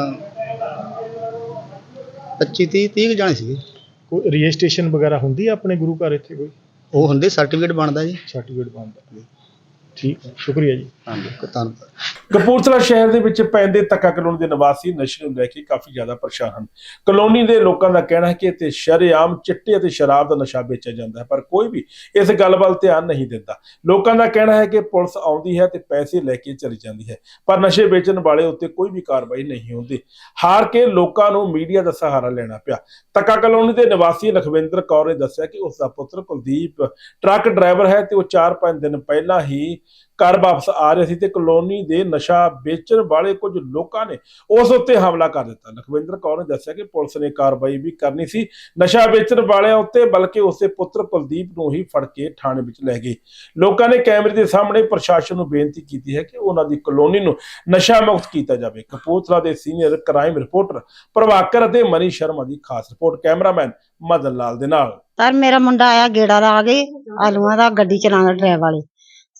25 30 30 ਜਾਣੇ ਸੀਗੇ। ਕੋਈ ਰਜਿਸਟ੍ਰੇਸ਼ਨ ਵਗੈਰਾ ਹੁੰਦੀ ਆ ਆਪਣੇ ਗੁਰੂ ਘਰ ਇੱਥੇ ਕੋਈ? ਉਹ ਹੁੰਦੇ ਸਰਟੀਫਿਕੇਟ ਬਣਦਾ ਜੀ। ਸਰਟੀਫਿਕੇਟ ਬਣਦਾ। ਠੀਕ ਹੈ ਸ਼ੁਕਰੀਆ ਜੀ। ਕਪੂਰਥਲਾ ਸ਼ਹਿਰ ਦੇ ਵਿੱਚ ਪੈਂਦੇ ਤੱਕਾ ਕਲੋਨੀ ਦੇ ਨਿਵਾਸੀ ਨਸ਼ੇ ਨੂੰ ਲੈ ਕੇ ਕਾਫੀ ਜ਼ਿਆਦਾ ਪਰੇਸ਼ਾਨ ਹਨ। ਕਲੋਨੀ ਦੇ ਲੋਕਾਂ ਦਾ ਕਹਿਣਾ ਹੈ ਕਿ ਇੱਥੇ ਸ਼ਰੇਆਮ ਚਿੱਟੇ ਅਤੇ ਸ਼ਰਾਬ ਦਾ ਨਸ਼ਾ ਵੇਚਿਆ ਜਾਂਦਾ ਹੈ, ਪਰ ਕੋਈ ਵੀ ਇਸ ਗੱਲ ਵੱਲ ਧਿਆਨ ਨਹੀਂ ਦਿੰਦਾ। ਲੋਕਾਂ ਦਾ ਕਹਿਣਾ ਹੈ ਕਿ ਪੁਲਿਸ ਆਉਂਦੀ ਹੈ ਤੇ ਪੈਸੇ ਲੈ ਕੇ ਚਲੀ ਜਾਂਦੀ ਹੈ, ਪਰ ਨਸ਼ੇ ਵੇਚਣ ਵਾਲੇ ਉੱਤੇ ਕੋਈ ਵੀ ਕਾਰਵਾਈ ਨਹੀਂ ਹੁੰਦੀ। ਹਾਰ ਕੇ ਲੋਕਾਂ ਨੂੰ ਮੀਡੀਆ ਦਾ ਸਹਾਰਾ ਲੈਣਾ ਪਿਆ। ਤੱਕਾ ਕਲੋਨੀ ਦੇ ਨਿਵਾਸੀ ਲਖਵਿੰਦਰ ਕੌਰ ਨੇ ਦੱਸਿਆ ਕਿ ਉਸ ਦਾ ਪੁੱਤਰ ਕੁਲਦੀਪ, ਟਰੱਕ ਡਰਾਈਵਰ ਹੈ ਤੇ ਉਹ 4-5 ਦਿਨ ਪਹਿਲਾਂ ਹੀ ਘਰ ਵਾਪਸ ਆ ਰਹੇ ਸੀ ਤੇ ਕਲੋਨੀ ਦੇ ਨਸ਼ਾ ਵੇਚਣ ਵਾਲੇ ਕੁਝ ਲੋਕਾਂ ਨੇ ਉਸ ਉੱਤੇ ਹਮਲਾ ਕਰ ਦਿੱਤਾ। ਲਖਵਿੰਦਰ ਕੌਰ ਨੇ ਦੱਸਿਆ ਕਿ ਪੁਲਿਸ ਨੇ ਕਾਰਵਾਈ ਵੀ ਕਰਨੀ ਸੀ। ਨਸ਼ਾ ਵੇਚਣ ਵਾਲਿਆਂ ਉੱਤੇ ਬਲਕਿ ਉਸਦੇ ਪੁੱਤਰ ਕੁਲਦੀਪ ਨੂੰ ਹੀ ਫੜ ਕੇ ਥਾਣੇ ਵਿੱਚ ਲੈ ਗਏ। ਲੋਕਾਂ ਨੇ ਕੈਮਰੇ ਦੇ ਸਾਹਮਣੇ ਪ੍ਰਸ਼ਾਸਨ ਨੂੰ ਬੇਨਤੀ ਕੀਤੀ ਹੈ ਕਿ ਉਹਨਾਂ ਦੀ ਕਲੋਨੀ ਨੂੰ ਨਸ਼ਾ ਮੁਕਤ ਕੀਤਾ ਜਾਵੇ। ਕਪੂਰਥਲਾ ਦੇ ਸੀਨੀਅਰ ਕ੍ਰਾਈਮ ਰਿਪੋਰਟਰ ਪ੍ਰਭਾਕਰ ਅਤੇ ਮਨੀ ਸ਼ਰਮਾ ਦੀ ਖਾਸ ਰਿਪੋਰਟ। ਕੈਮਰਾਮੈਨ ਮਦਨ ਲਾਲ ਦੇ ਨਾਲ। ਸਰ, ਮੇਰਾ ਮੁੰਡਾ ਆਇਆ, ਗੇੜਾ ਲਾ ਕੇ ਆਲੂਆਂ ਦਾ ਗੱਡੀ ਚਲਾਉਂਦਾ ਡਰਾਈਵਰ ਵਾਲੇ।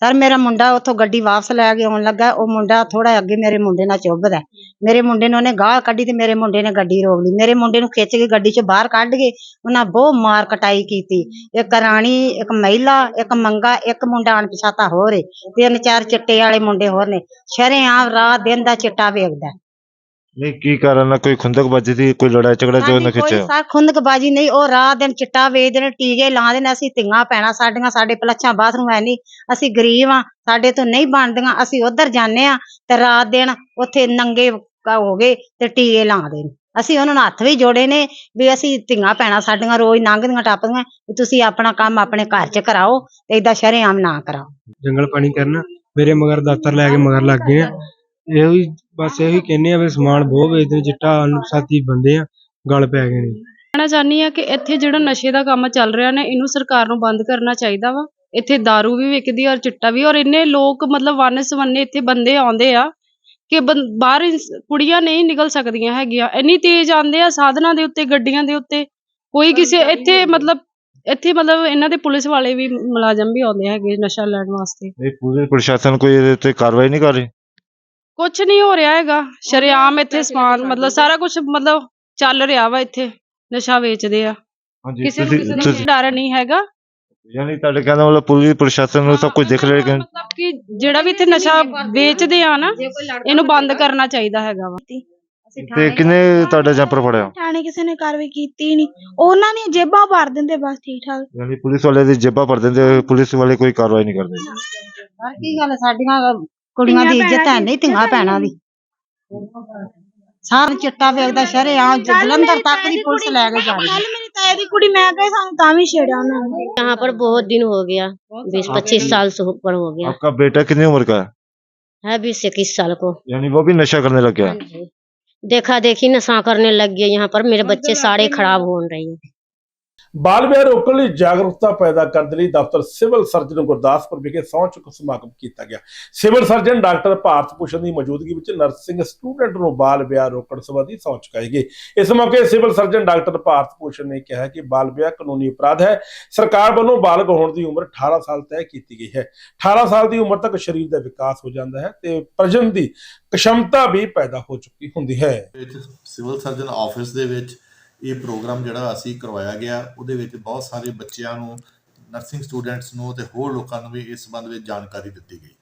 ਸਰ, ਮੇਰਾ ਮੁੰਡਾ ਉੱਥੋਂ ਗੱਡੀ ਵਾਪਸ ਲੈ ਕੇ ਆਉਣ ਲੱਗਾ। ਉਹ ਮੁੰਡਾ ਥੋੜਾ ਅੱਗੇ ਮੇਰੇ ਮੁੰਡੇ ਨਾਲ ਚੁੱਭਦਾ ਮੇਰੇ ਮੁੰਡੇ ਨੂੰ ਉਹਨੇ ਗਾਹ ਕੱਢੀ ਤੇ ਮੇਰੇ ਮੁੰਡੇ ਨੇ ਗੱਡੀ ਰੋਕ ਲਈ। ਮੇਰੇ ਮੁੰਡੇ ਨੂੰ ਖਿੱਚ ਕੇ ਗੱਡੀ 'ਚੋਂ ਬਾਹਰ ਕੱਢ ਕੇ ਉਹਨਾਂ ਬਹੁਤ ਮਾਰ ਕਟਾਈ ਕੀਤੀ। ਇੱਕ ਰਾਣੀ, ਇੱਕ ਮਹਿਲਾ, ਇੱਕ ਮੰਗਾ, ਇੱਕ ਮੁੰਡਾ ਅਣਪਛਾਤਾ ਹੋਰ ਏ। ਤਿੰਨ ਚਾਰ ਚਿੱਟੇ ਵਾਲੇ ਮੁੰਡੇ ਹੋਰ ਨੇ। ਸ਼ਰੇਆਮ ਰਾਤ ਦਿਨ ਦਾ ਚਿੱਟਾ ਵੇਖਦਾ ਨਹੀਂ ਕੀ ਕਾਰਨ ਆ? ਕੋਈ ਖੁੰਦਕ ਵੱਜੀ ਸੀ ਕੋਈ ਲੜਾਈ ਝਗੜਾ ਜੋ ਨਾ ਕੋਈ ਖਿੱਚਿਆ? ਸਰ ਖੁੰਦਕਬਾਜੀ ਨਹੀਂ ਉਹ ਰਾਤ ਦਿਨ ਚਿੱਟਾ ਵੇਚਦੇ ਨੇ ਟੀਕੇ ਲਾਉਂਦੇ ਨੇ ਅਸੀਂ ਧੀਆਂ ਪੈਣਾ ਸਾਡੀਆਂ ਸਾਡੇ ਪਲੱਛਾਂ ਬਾਥਰੂਮ ਹੈ ਨਹੀਂ ਅਸੀਂ ਗਰੀਬ ਆ ਸਾਡੇ ਤੋਂ ਨਹੀਂ ਬਣਦੀਆਂ ਅਸੀਂ ਉਧਰ ਜਾਂਦੇ ਆ ਤੇ ਰਾਤ ਦਿਨ ਉੱਥੇ ਨੰਗੇ ਕ- ਹੋ ਗਏ ਤੇ ਟੀਕੇ ਲਾਉਂਦੇ ਨੇ ਅਸੀਂ ਉਹਨਾਂ ਨੂੰ ਹੱਥ ਵੀ ਜੋੜੇ ਨੇ ਵੀ ਅਸੀਂ ਧੀਆਂ ਪੈਣਾ ਸਾਡੀਆਂ ਰੋਜ਼ ਲੰਘਦੀਆਂ ਟੱਪਦੀਆਂ ਵੀ ਤੁਸੀਂ ਆਪਣਾ ਕੰਮ ਆਪਣੇ ਘਰ 'ਚ ਕਰਾਓ ਤੇ ਏਦਾਂ ਸ਼ਰੇਆਮ ਨਾ ਕਰਾਓ। ਜੰਗਲ ਪਾਣੀ ਕਰਨਾ ਮੇਰੇ ਮਗਰ ਦਾਤਰ ਲੈ ਕੇ ਮਗਰ ਲੱਗ ਗਏ ਆ। ਇਹ ਵੀ ਬਸ ਇਹ ਕਹਿੰਦੇ ਆ ਵੀ ਸਮਾਨ ਬਹੁਤ ਵੇਚਦੇ ਨੇ ਚਿੱਟਾ ਅਨੁਸਾਤੀ ਬੰਦੇ ਆ ਗਲ ਪੈ ਗਏ ਨੇ। ਕਹਿਣਾ ਚਾਹੁੰਦੀ ਆ ਕਿ ਇੱਥੇ ਜਿਹੜਾ ਨਸ਼ੇ ਦਾ ਕੰਮ ਚੱਲ ਰਿਹਾ ਨੇ ਇਹਨੂੰ ਸਰਕਾਰ ਨੂੰ ਬੰਦ ਕਰਨਾ ਚਾਹੀਦਾ ਵਾ। ਇੱਥੇ दारू ਵੀ ਵਿਕਦੀ ਔਰ ਚਿੱਟਾ ਵੀ ਔਰ ਇੰਨੇ ਲੋਕ ਮਤਲਬ ਵੰਨ ਸਵੰਨੇ ਇੱਥੇ ਬੰਦੇ ਆਉਂਦੇ ਆ ਕਿ ਬਾਹਰ ਕੁੜੀਆਂ ਨਹੀਂ ਨਿਕਲ ਸਕਦੀਆਂ ਹੈਗੀਆਂ। ਇੰਨੀ ਤੇਜ਼ ਆਉਂਦੇ ਆ ਸਾਧਨਾਂ ਦੇ ਉੱਤੇ ਗੱਡੀਆਂ ਦੇ ਉੱਤੇ। ਕੋਈ ਕਿਸੇ ਇੱਥੇ ਮਤਲਬ ਇੱਥੇ ਮਤਲਬ ਇਹਨਾਂ ਦੇ ਪੁਲਿਸ ਵਾਲੇ ਵੀ ਮੁਲਾਜ਼ਮ ਵੀ ਆਉਂਦੇ ਹੈਗੇ ਨਸ਼ਾ ਲੈਣ ਵਾਸਤੇ। ਇਹ ਪੂਰੇ ਪ੍ਰਸ਼ਾਸਨ ਕੋਈ ਇਹਦੇ ਤੇ ਕਾਰਵਾਈ ਨਹੀਂ ਕਰ ਰਹੀ? ਕੁਝ ਨਹੀਂ ਹੋ ਰਿਹਾ ਹੈਗਾ। ਸ਼ਰੇਆਮ ਇੱਥੇ ਸਮਾਨ ਮਤਲਬ ਸਾਰਾ ਕੁਝ ਮਤਲਬ ਚੱਲ ਰਿਹਾ ਵਾ ਇੱਥੇ ਨਸ਼ਾ ਵੇਚਦੇ ਆ। ਹਾਂਜੀ ਕਿਸੇ ਨੂੰ ਤੁਸੀਂ ਕਿਸੇ ਦਾ ਤੁਸੀਂ- ਡਰ ਨਹੀਂ ਹੈਗਾ। ਯਾਨੀ ਤੁਹਾਡੇ ਕਹਿੰਦਾ ਮਤਲਬ ਪੂਰੀ ਪ੍ਰਸ਼ਾਸਨ ਨੂੰ ਸਭ ਕੁਝ ਦੇਖ ਰਿਹਾ ਲੇਕਿਨ ਕਿ ਜਿਹੜਾ ਵੀ ਇੱਥੇ ਨਸ਼ਾ ਵੇਚਦੇ ਆ ਨਾ ਇਹਨੂੰ ਬੰਦ ਕਰਨਾ ਚਾਹੀਦਾ ਹੈਗਾ ਵਾ। ਤੇ ਕਿੰਨੇ ਤੁਹਾਡਾ ਜੰਪਰ ਫੜਿਆ? ਥਾਣੇ ਕਿਸੇ ਨੇ ਕਾਰਵਾਈ ਕੀਤੀ ਨਹੀਂ ਉਹਨਾਂ ਨੇ ਜੇਬਾਂ ਭਰ ਦਿੰਦੇ ਬਸ ਠੀਕ ਠਾਕ। ਯਾਨੀ ਪੁਲਿਸ ਵਾਲੇ ਦੀ ਜੇਬਾਂ ਭਰ ਦਿੰਦੇ ਪੁਲਿਸ ਵਾਲੇ ਕੋਈ ਕਾਰਵਾਈ ਨਹੀਂ ਕਰਦੇ। ਹਰ ਕੀ ਗੱਲ ਸਾਡੀਆਂ ਕੁੜੀਆਂ ਦੀ ਇੱਜ਼ਤ ਹੈ ਨਹੀਂ ਧੀਆਂ ਭੈਣਾਂ ਦੀ ਸਾਰ ਚਿੱਟਾ ਵੇਚਦਾ ਸ਼ਰੇਆਮ ਜਲੰਧਰ ਤੱਕ ਦੀ ਪੁਲਿਸ ਲੈ ਕੇ ਜਾ ਰਹੀ ਹੈ ਮੇਰੀ ਤਾਏ ਦੀ ਕੁੜੀ ਮੈਂ ਗਏ ਸਾਨੂੰ ਤਾਂ ਵੀ ਛੇੜਿਆ ਉਹਨਾਂ ਨੇ यहाँ पर बहुत दिन हो गया बीस पच्चीस साल से ऊपर हो गया आपका बेटा कितनी उम्र का है है बीस इक्कीस साल को यानी वो भी नशा करने लग गया देखा देखी नशा करने लग गया यहाँ पर मेरे बच्चे सारे खराब हो रही है ਬਾਲ ਵਿਆਹ ਰੋਕਣ ਲਈ ਜਾਗਰੂਕਤਾ ਪੈਦਾ ਕਰਨ ਲਈ ਦਫ਼ਤਰ ਸਿਵਲ ਸਰਜਨ ਗੁਰਦਾਸਪੁਰ ਵਿਖੇ ਸਹੁੰ ਚੁੱਕ ਸਮਾਗਮ ਕੀਤਾ ਗਿਆ। Civil surgeon doctor Bharat Bhushan ਦੀ ਮੌਜੂਦਗੀ ਵਿੱਚ ਨਰਸਿੰਗ ਸਟੂਡੈਂਟ ਨੂੰ ਬਾਲ ਵਿਆਹ ਰੋਕਣ ਸੰਬੰਧੀ ਸਹੁੰ ਚੁਕਾਈ ਗਈ। ਇਸ ਮੌਕੇ civil surgeon doctor Bharat Bhushan ਨੇ ਕਿਹਾ ਕਿ ਬਾਲ ਵਿਆਹ ਕਾਨੂੰਨੀ ਅਪਰਾਧ ਹੈ। ਸਰਕਾਰ ਵੱਲੋਂ ਬਾਲਗ ਹੋਣ ਦੀ ਉਮਰ 18 ਸਾਲ ਤੈਅ ਕੀਤੀ ਗਈ ਹੈ। 18 ਸਾਲ ਦੀ ਉਮਰ ਤੱਕ ਸਰੀਰ ਦਾ ਵਿਕਾਸ ਹੋ ਜਾਂਦਾ ਹੈ ਤੇ ਪ੍ਰਜਨ ਦੀ ਕਸ਼ਮਤਾ ਵੀ ਪੈਦਾ ਹੋ ਚੁੱਕੀ ਹੁੰਦੀ ਹੈ। ਸਿਵਲ ਸਰਜਨ ਆਫਿਸ ਦੇ ਵਿੱਚ ਇਹ ਪ੍ਰੋਗਰਾਮ ਜਿਹੜਾ ਅਸੀਂ ਕਰਵਾਇਆ ਗਿਆ, ਉਹਦੇ ਵਿੱਚ ਬਹੁਤ ਸਾਰੇ ਬੱਚਿਆਂ ਨੂੰ ਨਰਸਿੰਗ ਸਟੂਡੈਂਟਸ ਨੂੰ ਤੇ ਹੋਰ ਲੋਕਾਂ ਨੂੰ ਵੀ ਇਸ ਸੰਬੰਧ ਵਿੱਚ ਜਾਣਕਾਰੀ ਦਿੱਤੀ ਗਈ।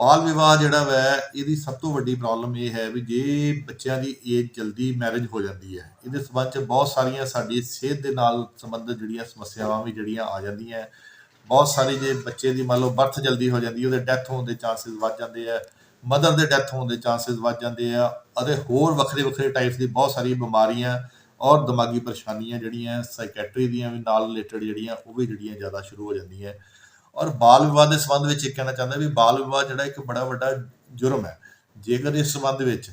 ਬਾਲ ਵਿਵਾਹ ਜਿਹੜਾ ਵੈ, ਇਹਦੀ ਸਭ ਤੋਂ ਵੱਡੀ ਪ੍ਰੋਬਲਮ ਇਹ ਹੈ ਵੀ ਜੇ ਬੱਚਿਆਂ ਦੀ ਏਜ ਜਲਦੀ ਮੈਰਿਜ ਹੋ ਜਾਂਦੀ ਹੈ, ਇਹਦੇ ਸੰਬੰਧ 'ਚ ਬਹੁਤ ਸਾਰੀਆਂ ਸਾਡੀ ਸਿਹਤ ਦੇ ਨਾਲ ਸੰਬੰਧਿਤ ਜਿਹੜੀਆਂ ਸਮੱਸਿਆਵਾਂ ਵੀ ਜਿਹੜੀਆਂ ਆ ਜਾਂਦੀਆਂ ਬਹੁਤ ਸਾਰੇ ਜੇ ਬੱਚੇ ਦੀ ਮੰਨ ਲਓ ਬਰਥ ਜਲਦੀ ਹੋ ਜਾਂਦੀ ਉਹਦੇ ਡੈਥ ਹੋਣ ਦੇ ਚਾਂਸਸ ਵੱਧ ਜਾਂਦੇ ਆ ਮਦਰ ਦੇ ਡੈਥ ਹੋਣ ਦੇ ਚਾਂਸਸ ਵੱਧ ਜਾਂਦੇ ਆ ਅਤੇ ਹੋਰ ਵੱਖਰੇ ਵੱਖਰੇ ਟਾਈਪਸ ਦੀ ਬਹੁਤ ਸਾਰੀ ਬਿਮਾਰੀਆਂ ਔਰ ਦਿਮਾਗੀ ਪਰੇਸ਼ਾਨੀਆਂ ਜਿਹੜੀਆਂ ਸਾਈਕੈਟਰੀ ਦੀਆਂ ਵੀ ਨਾਲ ਰਿਲੇਟਡ ਜਿਹੜੀਆਂ, ਉਹ ਵੀ ਜਿਹੜੀਆਂ ਜ਼ਿਆਦਾ ਸ਼ੁਰੂ ਹੋ ਜਾਂਦੀਆਂ ਔਰ ਬਾਲ ਵਿਵਾਹ ਦੇ ਸੰਬੰਧ ਵਿੱਚ ਇਹ ਕਹਿਣਾ ਚਾਹੁੰਦਾ ਵੀ ਬਾਲ ਵਿਵਾਹ ਜਿਹੜਾ ਇੱਕ ਬੜਾ ਵੱਡਾ ਜੁਰਮ ਹੈ। ਜੇਕਰ ਇਸ ਸੰਬੰਧ ਵਿੱਚ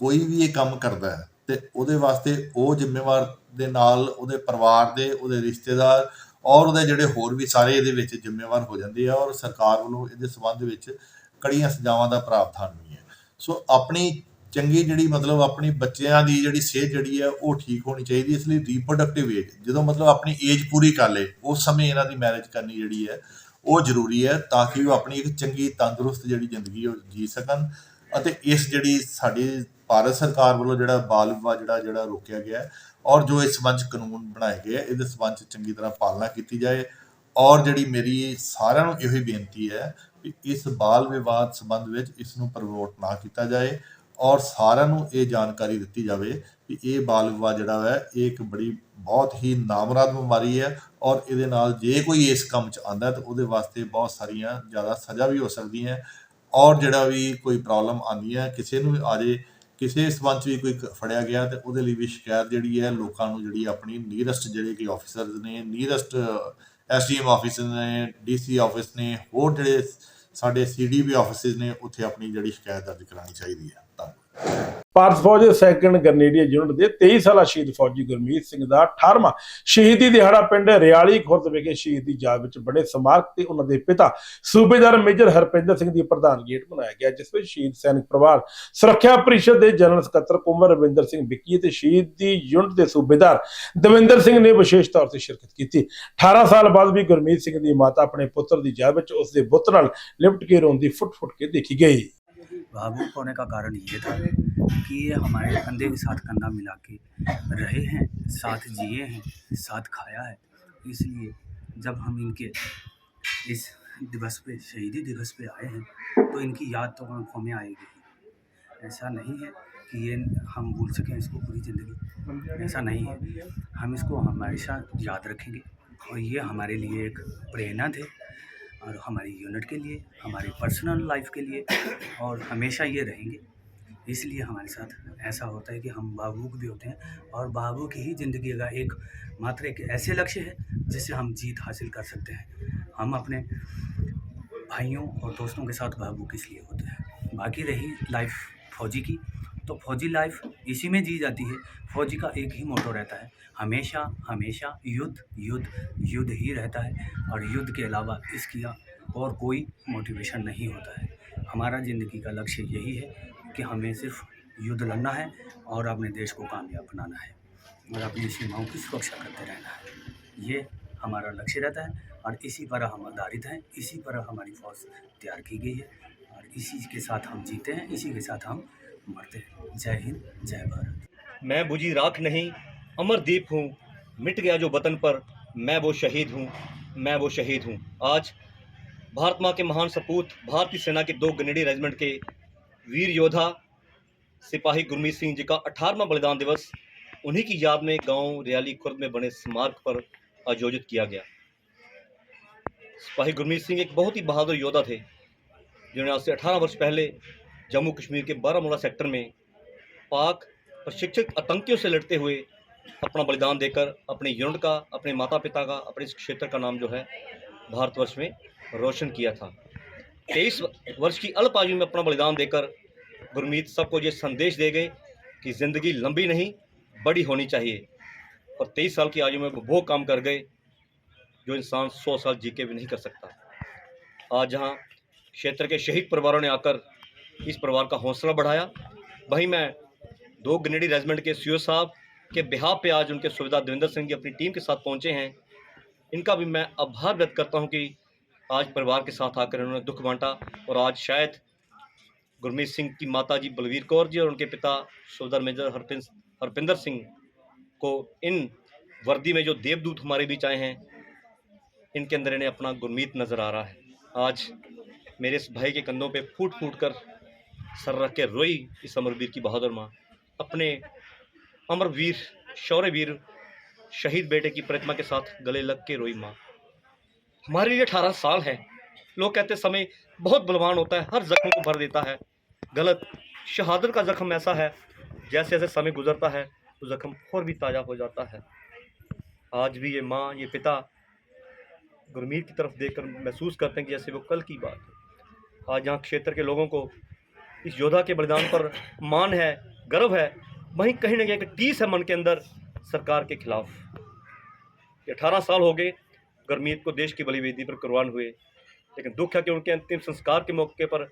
ਕੋਈ ਵੀ ਇਹ ਕੰਮ ਕਰਦਾ ਹੈ, ਤੇ ਉਹਦੇ ਵਾਸਤੇ ਉਹ ਜ਼ਿੰਮੇਵਾਰ ਦੇ ਨਾਲ ਉਹਦੇ ਪਰਿਵਾਰ ਦੇ, ਉਹਦੇ ਰਿਸ਼ਤੇਦਾਰ ਔਰ ਉਹਦੇ ਜਿਹੜੇ ਹੋਰ ਵੀ ਸਾਰੇ ਇਹਦੇ ਵਿੱਚ ਜ਼ਿੰਮੇਵਾਰ ਹੋ ਜਾਂਦੇ ਆ ਔਰ ਸਰਕਾਰ ਵੱਲੋਂ ਇਹਦੇ ਸੰਬੰਧ ਵਿੱਚ ਕੜੀਆਂ ਸਜ਼ਾਵਾਂ ਦਾ ਪ੍ਰਾਵਧਾਨ ਵੀ ਹੈ। ਸੋ ਆਪਣੀ ਚੰਗੀ ਜਿਹੜੀ ਮਤਲਬ ਆਪਣੀ ਬੱਚਿਆਂ ਦੀ ਜਿਹੜੀ ਸਿਹਤ ਜਿਹੜੀ ਹੈ ਉਹ ਠੀਕ ਹੋਣੀ ਚਾਹੀਦੀ ਇਸ ਲਈ ਰੀਪਰੋਡਕਟਿਵ ਏਜ ਜਦੋਂ ਮਤਲਬ ਆਪਣੀ ਏਜ ਪੂਰੀ ਕਰ ਲੇ ਉਸ ਸਮੇਂ ਇਹਨਾਂ ਦੀ ਮੈਰਿਜ ਕਰਨੀ ਜਿਹੜੀ ਹੈ, ਉਹ ਜ਼ਰੂਰੀ ਹੈ ਤਾਂ ਕਿ ਉਹ ਆਪਣੀ ਇੱਕ ਚੰਗੀ ਤੰਦਰੁਸਤ ਜਿਹੜੀ ਜ਼ਿੰਦਗੀ ਉਹ ਜੀ ਸਕਣ ਅਤੇ ਇਸ ਜਿਹੜੀ ਸਾਡੀ ਭਾਰਤ ਸਰਕਾਰ ਵੱਲੋਂ ਜਿਹੜਾ ਬਾਲ ਵਿਵਾਹ ਜਿਹੜਾ ਜਿਹੜਾ ਰੋਕਿਆ ਗਿਆ ਹੈ ਔਰ ਜੋ ਇਸ ਸੰਬੰਧ 'ਚ ਕਾਨੂੰਨ ਬਣਾਏ ਗਏ ਇਹਦੇ ਸੰਬੰਧ 'ਚ ਚੰਗੀ ਤਰ੍ਹਾਂ ਪਾਲਣਾ ਕੀਤੀ ਜਾਏ ਔਰ ਜਿਹੜੀ ਮੇਰੀ ਸਾਰਿਆਂ ਨੂੰ ਇਹੋ ਹੀ ਬੇਨਤੀ ਹੈ ਕਿ ਇਸ ਬਾਲ ਵਿਵਾਦ ਸੰਬੰਧ ਵਿੱਚ ਇਸ ਨੂੰ ਪ੍ਰਮੋਟ ਨਾ ਕੀਤਾ ਜਾਏ। ਔਰ ਸਾਰਿਆਂ ਨੂੰ ਇਹ ਜਾਣਕਾਰੀ ਦਿੱਤੀ ਜਾਵੇ ਕਿ ਇਹ ਬਾਲ ਵਿਵਾਹ ਜਿਹੜਾ ਹੈ, ਇਹ ਇੱਕ ਬੜੀ ਬਹੁਤ ਹੀ ਨਾਮਰਾਦ ਬਿਮਾਰੀ ਹੈ ਔਰ ਇਹਦੇ ਨਾਲ ਜੇ ਕੋਈ ਇਸ ਕੰਮ 'ਚ ਆਂਦਾ ਤਾਂ ਉਹਦੇ ਵਾਸਤੇ ਬਹੁਤ ਸਾਰੀਆਂ ਜ਼ਿਆਦਾ ਸਜ਼ਾ ਵੀ ਹੋ ਸਕਦੀ ਹੈ ਔਰ ਜਿਹੜਾ ਵੀ ਕੋਈ ਪ੍ਰੋਬਲਮ ਆਉਂਦੀ ਹੈ, ਕਿਸੇ ਨੂੰ ਵੀ ਆ ਜੇ ਕਿਸੇ ਸੰਬੰਧ 'ਚ ਵੀ ਕੋਈ ਫੜਿਆ ਗਿਆ ਤੇ ਉਹਦੇ ਲਈ ਵੀ ਸ਼ਿਕਾਇਤ ਜਿਹੜੀ ਹੈ ਲੋਕਾਂ ਨੂੰ ਜਿਹੜੀ ਆਪਣੀ ਨੀਰਸਟ ਜਿਹੜੇ ਕਿ ਆਫੀਸਰਸ ਨੇ ਨੀਰਸਟ ਐਸਡੀਐਮ ਆਫਿਸ ਨੇ ਡੀਸੀ ਆਫਿਸ ਨੇ, ਹੋਰ ਜਿਹੜੇ ਸਾਡੇ ਸੀਡੀਬੀ ਆਫਿਸਿਸ ਨੇ, ਉੱਥੇ ਆਪਣੀ ਜਿਹੜੀ ਸ਼ਿਕਾਇਤ ਦਰਜ ਕਰਾਉਣੀ ਚਾਹੀਦੀ ਹੈ। ਭਾਰਤ ਫੌਜ ਦੇ ਸੈਕੰਡ ਗਰਨੇਡੀਅਰ ਯੂਨਿਟ ਦੇ 23 ਸਾਲਾ ਸ਼ਹੀਦ ਫੌਜੀ ਗੁਰਮੀਤ ਸਿੰਘ ਦਾ 18ਵਾਂ ਸ਼ਹੀਦੀ ਦਿਹਾੜਾ ਪਿੰਡ ਰਿਆਲੀ ਖੁਰਦ ਵਿਖੇ ਸ਼ਹੀਦੀ ਯਾਦ ਵਿੱਚ ਬਣੇ ਸਮਾਰਕ ਤੇ ਉਹਨਾਂ ਦੇ ਪਿਤਾ ਸੂਬੇਦਾਰ ਮੇਜਰ ਹਰਪਿੰਦਰ ਸਿੰਘ ਦੀ ਪ੍ਰਧਾਨਗੀ ਹੇਠ ਮਨਾਇਆ ਗਿਆ, ਜਿਸ ਵਿੱਚ ਸ਼ਹੀਦ ਸੈਨਿਕ ਪਰਿਵਾਰ, ਸੁਰੱਖਿਆ ਪਰਿਸ਼ਦ ਦੇ ਜਨਰਲ ਸਕੱਤਰ ਕੁੰਵਰ ਰਵਿੰਦਰ ਸਿੰਘ ਵਿੱਕੀ ਤੇ ਸ਼ਹੀਦੀ ਯੂਨਿਟ ਦੇ ਸੂਬੇਦਾਰ ਦਵਿੰਦਰ ਸਿੰਘ ਨੇ ਵਿਸ਼ੇਸ਼ ਤੌਰ ਤੇ ਸ਼ਿਰਕਤ ਕੀਤੀ। 18 ਸਾਲ ਬਾਅਦ ਵੀ ਗੁਰਮੀਤ ਸਿੰਘ ਦੀ ਮਾਤਾ ਆਪਣੇ ਪੁੱਤਰ ਦੀ ਯਾਦ ਵਿੱਚ ਉਸ ਦੇ ਬੁੱਤ ਨਾਲ ਲਿਪਟ ਕੇ ਰੋਂਦੀ ਫੁੱਟ-ਫੁੱਟ ਕੇ ਦੇਖੀ ਗਈ। भावुक होने का कारण ये था कि ये हमारे कंधे के साथ कंधा मिला के रहे हैं, साथ जिए हैं, साथ खाया है। इसलिए जब हम इनके इस दिवस पे, शहीदी दिवस पे आए हैं तो इनकी याद तो आँखों में आएगी। ऐसा नहीं है कि ये हम भूल सकें इसको पूरी ज़िंदगी। ऐसा नहीं है। हम इसको हमेशा याद रखेंगे और ये हमारे लिए एक प्रेरणा थे। और हमारी यूनिट के लिए, हमारी पर्सनल लाइफ के लिए, और हमेशा ये रहेंगे। इसलिए हमारे साथ ऐसा होता है कि हम भावुक भी होते हैं और भावुक ही ज़िंदगी का एक मात्र एक ऐसे लक्ष्य है, जिससे हम जीत हासिल कर सकते हैं। हम अपने भाइयों और दोस्तों के साथ भावुक इसलिए होते हैं। बाकी रही लाइफ फौजी की। तो फौजी लाइफ इसी में जी जाती है। फौजी का एक ही मोटो रहता है। हमेशा हमेशा युद्ध युद्ध युद्ध ही रहता है और युद्ध के अलावा इसकी और कोई मोटिवेशन नहीं होता है। हमारा ज़िंदगी का लक्ष्य यही है कि हमें सिर्फ़ युद्ध लड़ना है और अपने देश को कामयाब बनाना है और अपनी सीमाओं की सुरक्षा करते रहना है। ये हमारा लक्ष्य रहता है और इसी पर हम आधारित हैं, इसी पर हमारी फौज तैयार की गई है और इसी के साथ हम जीते हैं, इसी के साथ हम मरते हैं। जय हिंद, जय भारत। मैं बुझी राख नहीं अमरदीप हूँ। मिट गया जो वतन पर, मैं वो शहीद हूँ, मैं वो शहीद हूँ। आज भारत माँ के महान सपूत भारतीय सेना के दो ग्रेनेडी रेजिमेंट के वीर योद्धा, सिपाही गुरमीत सिंह जी का अठारहवां बलिदान दिवस, उन्हीं की याद में गाँव रियाली खुर्द में बने स्मारक पर आयोजित किया गया। सिपाही गुरमीत सिंह एक बहुत ही बहादुर योद्धा थे, जिन्होंने आज से 18 वर्ष पहले जम्मू कश्मीर के बारामूला सेक्टर में पाक प्रशिक्षित आतंकियों से लड़ते हुए अपना बलिदान देकर अपने यूनिट का, अपने माता पिता का, अपने इस क्षेत्र का नाम जो है भारतवर्ष में रोशन किया था। तेईस वर्ष की अल्प आयु में अपना बलिदान देकर गुरमीत सबको ये संदेश दे गए कि ज़िंदगी लंबी नहीं, बड़ी होनी चाहिए। और तेईस साल की आयु में वो काम कर गए जो इंसान सौ साल जी के भी नहीं कर सकता। आज जहाँ क्षेत्र के शहीद परिवारों ने आकर इस परिवार का हौसला बढ़ाया। वहीं मैं दो ग्रेनेडी रेजिमेंट के सीओ साहब के बिहार पे आज उनके सुविधा देवेंद्र सिंह जी अपनी टीम के साथ पहुँचे हैं। इनका भी मैं आभार व्यक्त करता हूँ कि आज परिवार के साथ आकर इन्होंने दुख बांटा और आज शायद गुरमीत सिंह की माता जी बलवीर कौर जी और उनके पिता सुविधा मेजर हरपिन, हरपिंदर सिंह को इन वर्दी में जो देवदूत हमारे बीच आए हैं, इनके अंदर इन्हें अपना गुरमीत नज़र आ रहा है। आज मेरे इस भाई के कंधों पे फूट फूट कर सर रख के रोई इस अमरवीर की बहादुर माँ। अपने अमरवीर, शौर्यवीर, शहीद बेटे की प्रतिमा के साथ गले लग के रोई माँ। हमारे लिए अठारह साल है। लोग कहते समय बहुत बलवान होता है, हर जख्म को भर देता है। गलत शहादत का जख्म ऐसा है, जैसे जैसे समय गुजरता है तो जख्म और भी ताज़ा हो जाता है। आज भी ये माँ, ये पिता गुरमीत की तरफ़ देखकर महसूस करते हैं कि जैसे वो कल की बात आज यहाँ क्षेत्र के लोगों को इस योद्धा के बलिदान पर मान है, गर्व है, वहीं कहीं ना कहीं एक टीस है मन के अंदर सरकार के खिलाफ। अठारह साल हो गए गुरमीत को देश की बलिवेदी पर कुर्बान हुए, लेकिन दुख है कि उनके अंतिम संस्कार के मौके पर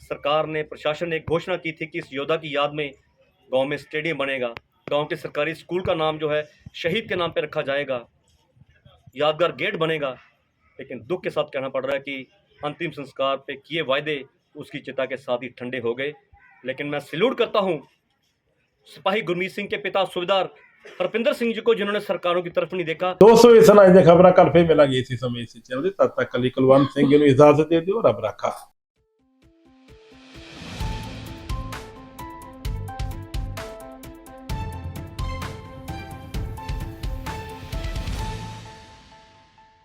सरकार ने, प्रशासन ने घोषणा की थी कि इस योद्धा की याद में गाँव में स्टेडियम बनेगा। गाँव के सरकारी स्कूल का नाम जो है, शहीद के नाम पर रखा जाएगा। यादगार गेट बनेगा, लेकिन दुख के साथ कहना पड़ रहा है कि अंतिम संस्कार पे किए वायदे उसकी चिता के साथ ही ठंडे हो गए लेकिन मैं सल्यूट करता हूँ सिपाही गुरमीत सिंह के पिता सूबेदार हरपिंदर सिंह जी को जिन्होंने सरकारों की तरफ नहीं देखा दोस्तों इस तरह खबर कल फिर मिलेंगी इसी समय इसी चैनल तब तक कली कुलवंत सिंह इजाजत दे दी और अब रखा